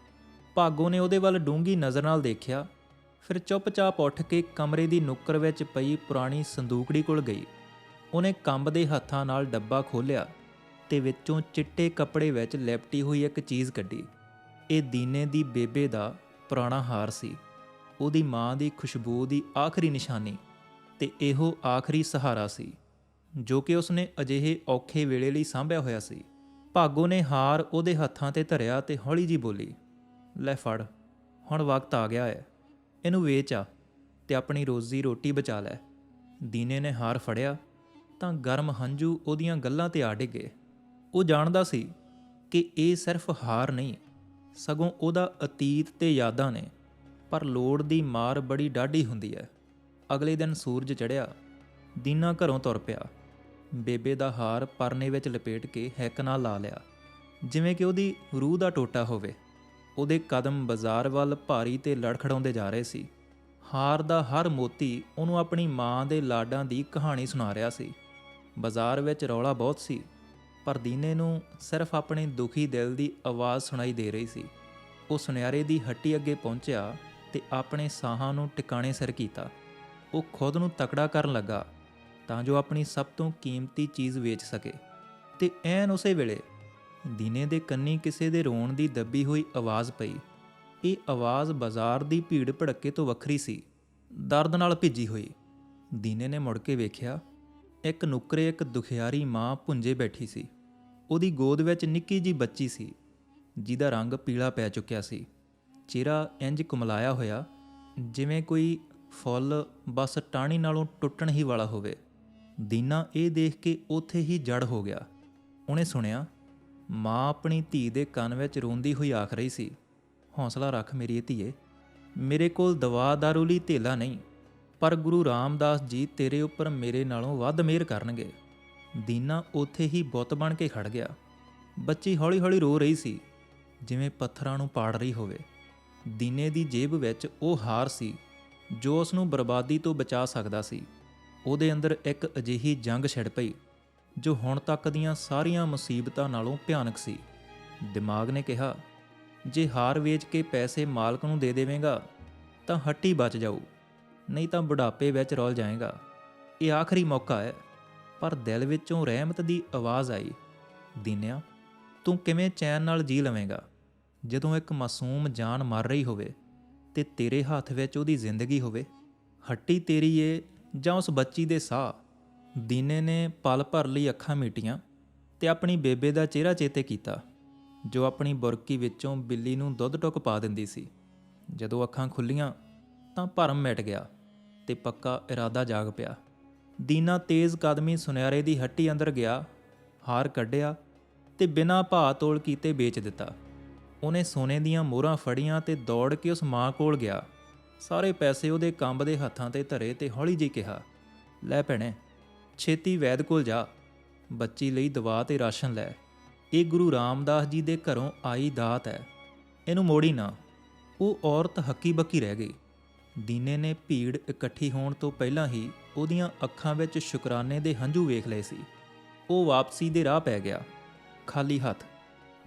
ਭਾਗੋ ਨੇ ਉਹਦੇ ਵੱਲ ਡੂੰਗੀ ਨਜ਼ਰ ਨਾਲ ਦੇਖਿਆ। ਫਿਰ ਚੁੱਪਚਾਪ ਉੱਠ ਕੇ ਕਮਰੇ ਦੀ ਨੁੱਕਰ ਵਿੱਚ ਪਈ ਪੁਰਾਣੀ ਸੰਦੂਕੜੀ ਕੋਲ ਗਈ। ਉਹਨੇ ਕੰਬਦੇ ਹੱਥਾਂ ਨਾਲ ਡੱਬਾ ਖੋਲ੍ਹਿਆ ਤੇ ਵਿੱਚੋਂ ਚਿੱਟੇ ਕੱਪੜੇ ਵਿੱਚ ਲਿਪਟੀ ਹੋਈ ਇੱਕ ਚੀਜ਼ ਕੱਢੀ। ਇਹ ਦੀਨੇ ਦੀ ਬੇਬੇ ਦਾ ਪੁਰਾਣਾ ਹਾਰ ਸੀ। ਉਹਦੀ ਮਾਂ ਦੀ ਖੁਸ਼ਬੂ ਦੀ ਆਖਰੀ ਨਿਸ਼ਾਨੀ ਤੇ ਇਹੋ ਆਖਰੀ ਸਹਾਰਾ ਸੀ, ਜੋ ਕਿ ਉਸਨੇ ਅਜਿਹੇ ਔਖੇ ਵੇਲੇ ਲਈ ਸਾਂਭਿਆ ਹੋਇਆ ਸੀ। ਭਾਗੋ ਨੇ ਹਾਰ ਉਹਦੇ ਹੱਥਾਂ ਤੇ ਧਰਿਆ ਤੇ ਹੌਲੀ ਜੀ ਬੋਲੀ, ਲੈ ਫੜ, ਹੁਣ ਵਕਤ ਆ ਗਿਆ ਹੈ, ਇਹਨੂੰ ਵੇਚ ਆ ਤੇ ਆਪਣੀ ਰੋਜ਼ੀ ਰੋਟੀ ਬਚਾ ਲੈ। ਦੀਨੇ ਨੇ ਹਾਰ ਫੜਿਆ ਤਾਂ ਗਰਮ ਹੰਝੂ ਉਹਦੀਆਂ ਗੱਲਾਂ ਤੇ ਆ ਡਿੱਗੇ। ਉਹ ਜਾਣਦਾ ਸੀ ਕਿ ਇਹ ਸਿਰਫ ਹਾਰ ਨਹੀਂ, ਸਗੋਂ ਉਹਦਾ ਅਤੀਤ ਤੇ ਯਾਦਾਂ ਨੇ, ਪਰ ਲੋੜ ਦੀ ਮਾਰ ਬੜੀ ਡਾਢੀ ਹੁੰਦੀ ਹੈ। ਅਗਲੇ ਦਿਨ ਸੂਰਜ ਚੜ੍ਹਿਆ, ਦੀਨਾ ਘਰੋਂ ਤੁਰ ਪਿਆ। ਬੇਬੇ ਦਾ ਹਾਰ ਪਰਨੇ ਵਿੱਚ ਲਪੇਟ ਕੇ ਹੈਕ ਨਾਲ ਲਾ ਲਿਆ। ਜਿਵੇਂ ਕਿ ਉਹਦੀ ਰੂਹ ਦਾ ਟੋਟਾ ਹੋਵੇ, ਉਹਦੇ ਕਦਮ ਬਾਜ਼ਾਰ ਵੱਲ ਭਾਰੀ ਤੇ ਲੜਖੜਾਉਂਦੇ ਜਾ ਰਹੇ ਸੀ। ਹਾਰ ਦਾ ਹਰ ਮੋਤੀ ਉਹਨੂੰ ਆਪਣੀ ਮਾਂ ਦੇ ਲਾਡਾਂ ਦੀ ਕਹਾਣੀ ਸੁਣਾ ਰਿਹਾ ਸੀ। ਬਾਜ਼ਾਰ ਵਿੱਚ ਰੌਲਾ ਬਹੁਤ ਸੀ, ਪਰ ਦੀਨੇ ਨੂੰ ਸਿਰਫ ਆਪਣੇ ਦੁਖੀ ਦਿਲ ਦੀ ਆਵਾਜ਼ ਸੁਣਾਈ ਦੇ ਰਹੀ ਸੀ। ਉਹ ਸੁਨਿਆਰੇ ਦੀ ਹੱਟੀ ਅੱਗੇ ਪਹੁੰਚਿਆ ਤੇ ਆਪਣੇ ਸਾਹਾਂ ਨੂੰ ਟਿਕਾਣੇ ਸਿਰ ਕੀਤਾ। ਉਹ ਖੁਦ ਨੂੰ ਤਕੜਾ ਕਰਨ ਲੱਗਾ। ਤਾਂ ਜੋ ਆਪਣੀ ਸਭ ਤੋਂ ਕੀਮਤੀ ਚੀਜ਼ ਵੇਚ ਸਕੇ। ਤੇ ਐਨ ਉਸੇ ਵੇਲੇ ਦੀਨੇ ਦੇ ਕੰਨੀ ਕਿਸੇ ਦੇ ਰੋਣ ਦੀ ਦੱਬੀ ਹੋਈ ਆਵਾਜ਼ ਪਈ। ਇਹ ਆਵਾਜ਼ ਬਾਜ਼ਾਰ ਦੀ ਭੀੜ ਭੜੱਕੇ ਤੋਂ ਵੱਖਰੀ ਸੀ। ਦਰਦ ਨਾਲ ਭਿੱਜੀ ਹੋਈ। ਦੀਨੇ ਨੇ ਮੁੜ ਕੇ ਵੇਖਿਆ, ਇੱਕ ਨੁਕਰੇ, ਇੱਕ ਦੁਖਿਆਰੀ ਮਾਂ ਭੁੰਜੇ ਬੈਠੀ ਸੀ। ਉਹਦੀ ਗੋਦ ਵਿੱਚ ਨਿੱਕੀ ਜੀ ਬੱਚੀ ਸੀ, ਜਿਹਦਾ ਰੰਗ ਪੀਲਾ ਪੈ ਚੁੱਕਿਆ ਸੀ। ਚਿਹਰਾ ਇੰਜ ਕੁਮਲਾਇਆ ਹੋਇਆ, ਜਿਵੇਂ ਕੋਈ ਫੁੱਲ ਬਸ ਟਾਹਣੀ ਨਾਲੋਂ ਟੁੱਟਣ ਹੀ ਵਾਲਾ ਹੋਵੇ। ਦੀਨਾ ਇਹ ਦੇਖ ਕੇ ਉੱਥੇ ਹੀ ਜੜ ਹੋ ਗਿਆ। ਉਹਨੇ ਸੁਣਿਆ, ਮਾਂ ਆਪਣੀ ਧੀ ਦੇ ਕੰਨ ਵਿੱਚ ਰੋਂਦੀ ਹੋਈ ਆਖ ਰਹੀ ਸੀ, ਹੌਸਲਾ ਰੱਖ ਮੇਰੀ ਧੀਏ, ਮੇਰੇ ਕੋਲ ਦਵਾ ਦਾਰੂ ਲਈ ਧੇਲਾ ਨਹੀਂ, ਪਰ ਗੁਰੂ ਰਾਮਦਾਸ ਜੀ ਤੇਰੇ ਉੱਪਰ ਮੇਰੇ ਨਾਲੋਂ ਵੱਧ ਮਿਹਰ ਕਰਨਗੇ। ਦੀਨਾ ਉੱਥੇ ਹੀ ਬੁੱਤ ਬਣ ਕੇ ਖੜ ਗਿਆ। ਬੱਚੀ ਹੌਲੀ-ਹੌਲੀ ਰੋ ਰਹੀ ਸੀ, ਜਿਵੇਂ ਪੱਥਰਾਂ ਨੂੰ ਪਾੜ ਰਹੀ ਹੋਵੇ। ਦੀਨੇ ਦੀ ਜੇਬ ਵਿੱਚ ਉਹ ਹਾਰ ਸੀ, ਜੋ ਉਸ ਨੂੰ ਬਰਬਾਦੀ ਤੋਂ ਬਚਾ ਸਕਦਾ ਸੀ। ਉਹਦੇ ਅੰਦਰ ਇੱਕ ਅਜਿਹੀ ਜੰਗ ਛਿੜ ਪਈ, ਜੋ ਹੁਣ ਤੱਕ ਦੀਆਂ ਸਾਰੀਆਂ ਮੁਸੀਬਤਾਂ ਨਾਲੋਂ ਭਿਆਨਕ ਸੀ। ਦਿਮਾਗ ਨੇ ਕਿਹਾ, ਜੇ ਹਾਰ ਵੇਚ ਕੇ ਪੈਸੇ ਮਾਲਕ ਨੂੰ ਦੇ ਦੇਵੇਂਗਾ, ਤਾਂ ਹੱਟੀ ਬਚ ਜਾਊ, ਨਹੀਂ ਤਾਂ ਬੁਢਾਪੇ ਵਿੱਚ ਰੁਲ ਜਾਏਗਾ। ਇਹ ਆਖਰੀ ਮੌਕਾ ਹੈ, ਪਰ ਦਿਲ ਵਿੱਚੋਂ ਰਹਿਮਤ ਦੀ ਆਵਾਜ਼ ਆਈ, ਦੀਨਿਆ, ਤੂੰ ਕਿਵੇਂ ਚੈਨ ਨਾਲ ਜੀ ਲਵੇਂਗਾ? ਜਦੋਂ ਇੱਕ ਮਾਸੂਮ ਜਾਨ ਮਰ ਰਹੀ ਹੋਵੇ, ਤੇ ਤੇਰੇ ਹੱਥ ਵਿੱਚ ਉਹਦੀ ਜ਼ਿੰਦਗੀ ਹੋਵੇ, ਹੱਟੀ ਤੇਰੀ ਏ ਜਾਂ ਉਸ ਬੱਚੀ ਦੇ ਸਾਹ, ਦੀਨੇ ਨੇ ਪਲ ਭਰ ਲਈ ਅੱਖਾਂ ਮੀਟੀਆਂ ਤੇ ਆਪਣੀ ਬੇਬੇ ਦਾ ਚਿਹਰਾ ਚੇਤੇ ਕੀਤਾ, ਜੋ ਆਪਣੀ ਬੁਰਕੀ ਵਿੱਚੋਂ ਬਿੱਲੀ ਨੂੰ ਦੁੱਧ ਟੁੱਕ ਪਾ ਦਿੰਦੀ ਸੀ। ਜਦੋਂ ਅੱਖਾਂ ਖੁੱਲੀਆਂ ਤਾਂ ਭਰਮ ਮਿਟ ਗਿਆ ਤੇ ਪੱਕਾ ਇਰਾਦਾ ਜਾਗ ਪਿਆ। ਦੀਨਾ ਤੇਜ਼ ਕਦਮੀ ਸੁਨਿਆਰੇ ਦੀ ਹੱਟੀ ਅੰਦਰ ਗਿਆ, ਹਾਰ ਕੱਢਿਆ ਤੇ ਬਿਨਾਂ ਭਾਅ ਤੋਲ ਕੀਤੇ ਵੇਚ ਦਿੱਤਾ। ਉਹਨੇ ਸੋਨੇ ਦੀਆਂ ਮੋਹਰਾਂ ਫੜੀਆਂ ਤੇ ਦੌੜ ਕੇ ਉਸ ਮਾਂ ਕੋਲ ਗਿਆ। ਸਾਰੇ ਪੈਸੇ ਉਹਦੇ ਕੰਬਦੇ ਹੱਥਾਂ ਤੇ ਧਰੇ ਤੇ ਹੌਲੀ ਜਿਹੀ ਕਿਹਾ, ਲੈ ਭੈਣੇ, ਛੇਤੀ ਵੈਦ ਕੋਲ ਜਾ, ਬੱਚੀ ਲਈ ਦਵਾ ਤੇ ਰਾਸ਼ਨ ਲੈ। ਇਹ ਗੁਰੂ ਰਾਮਦਾਸ ਜੀ ਦੇ ਘਰੋਂ ਆਈ ਦਾਤ ਹੈ। ਇਹਨੂੰ ਮੋੜੀ ਨਾ। ਉਹ ਔਰਤ ਹੱਕੀ ਬੱਕੀ ਰਹਿ ਗਈ। ਦੀਨੇ ਨੇ ਭੀੜ ਇਕੱਠੀ ਹੋਣ ਤੋਂ ਪਹਿਲਾਂ ਹੀ ਉਹਦੀਆਂ ਅੱਖਾਂ ਵਿੱਚ ਸ਼ੁਕਰਾਨੇ ਦੇ ਹੰਝੂ ਵੇਖ ਲਏ ਸੀ। ਉਹ ਵਾਪਸੀ ਦੇ ਰਾਹ ਪੈ ਗਿਆ, ਖਾਲੀ ਹੱਥ।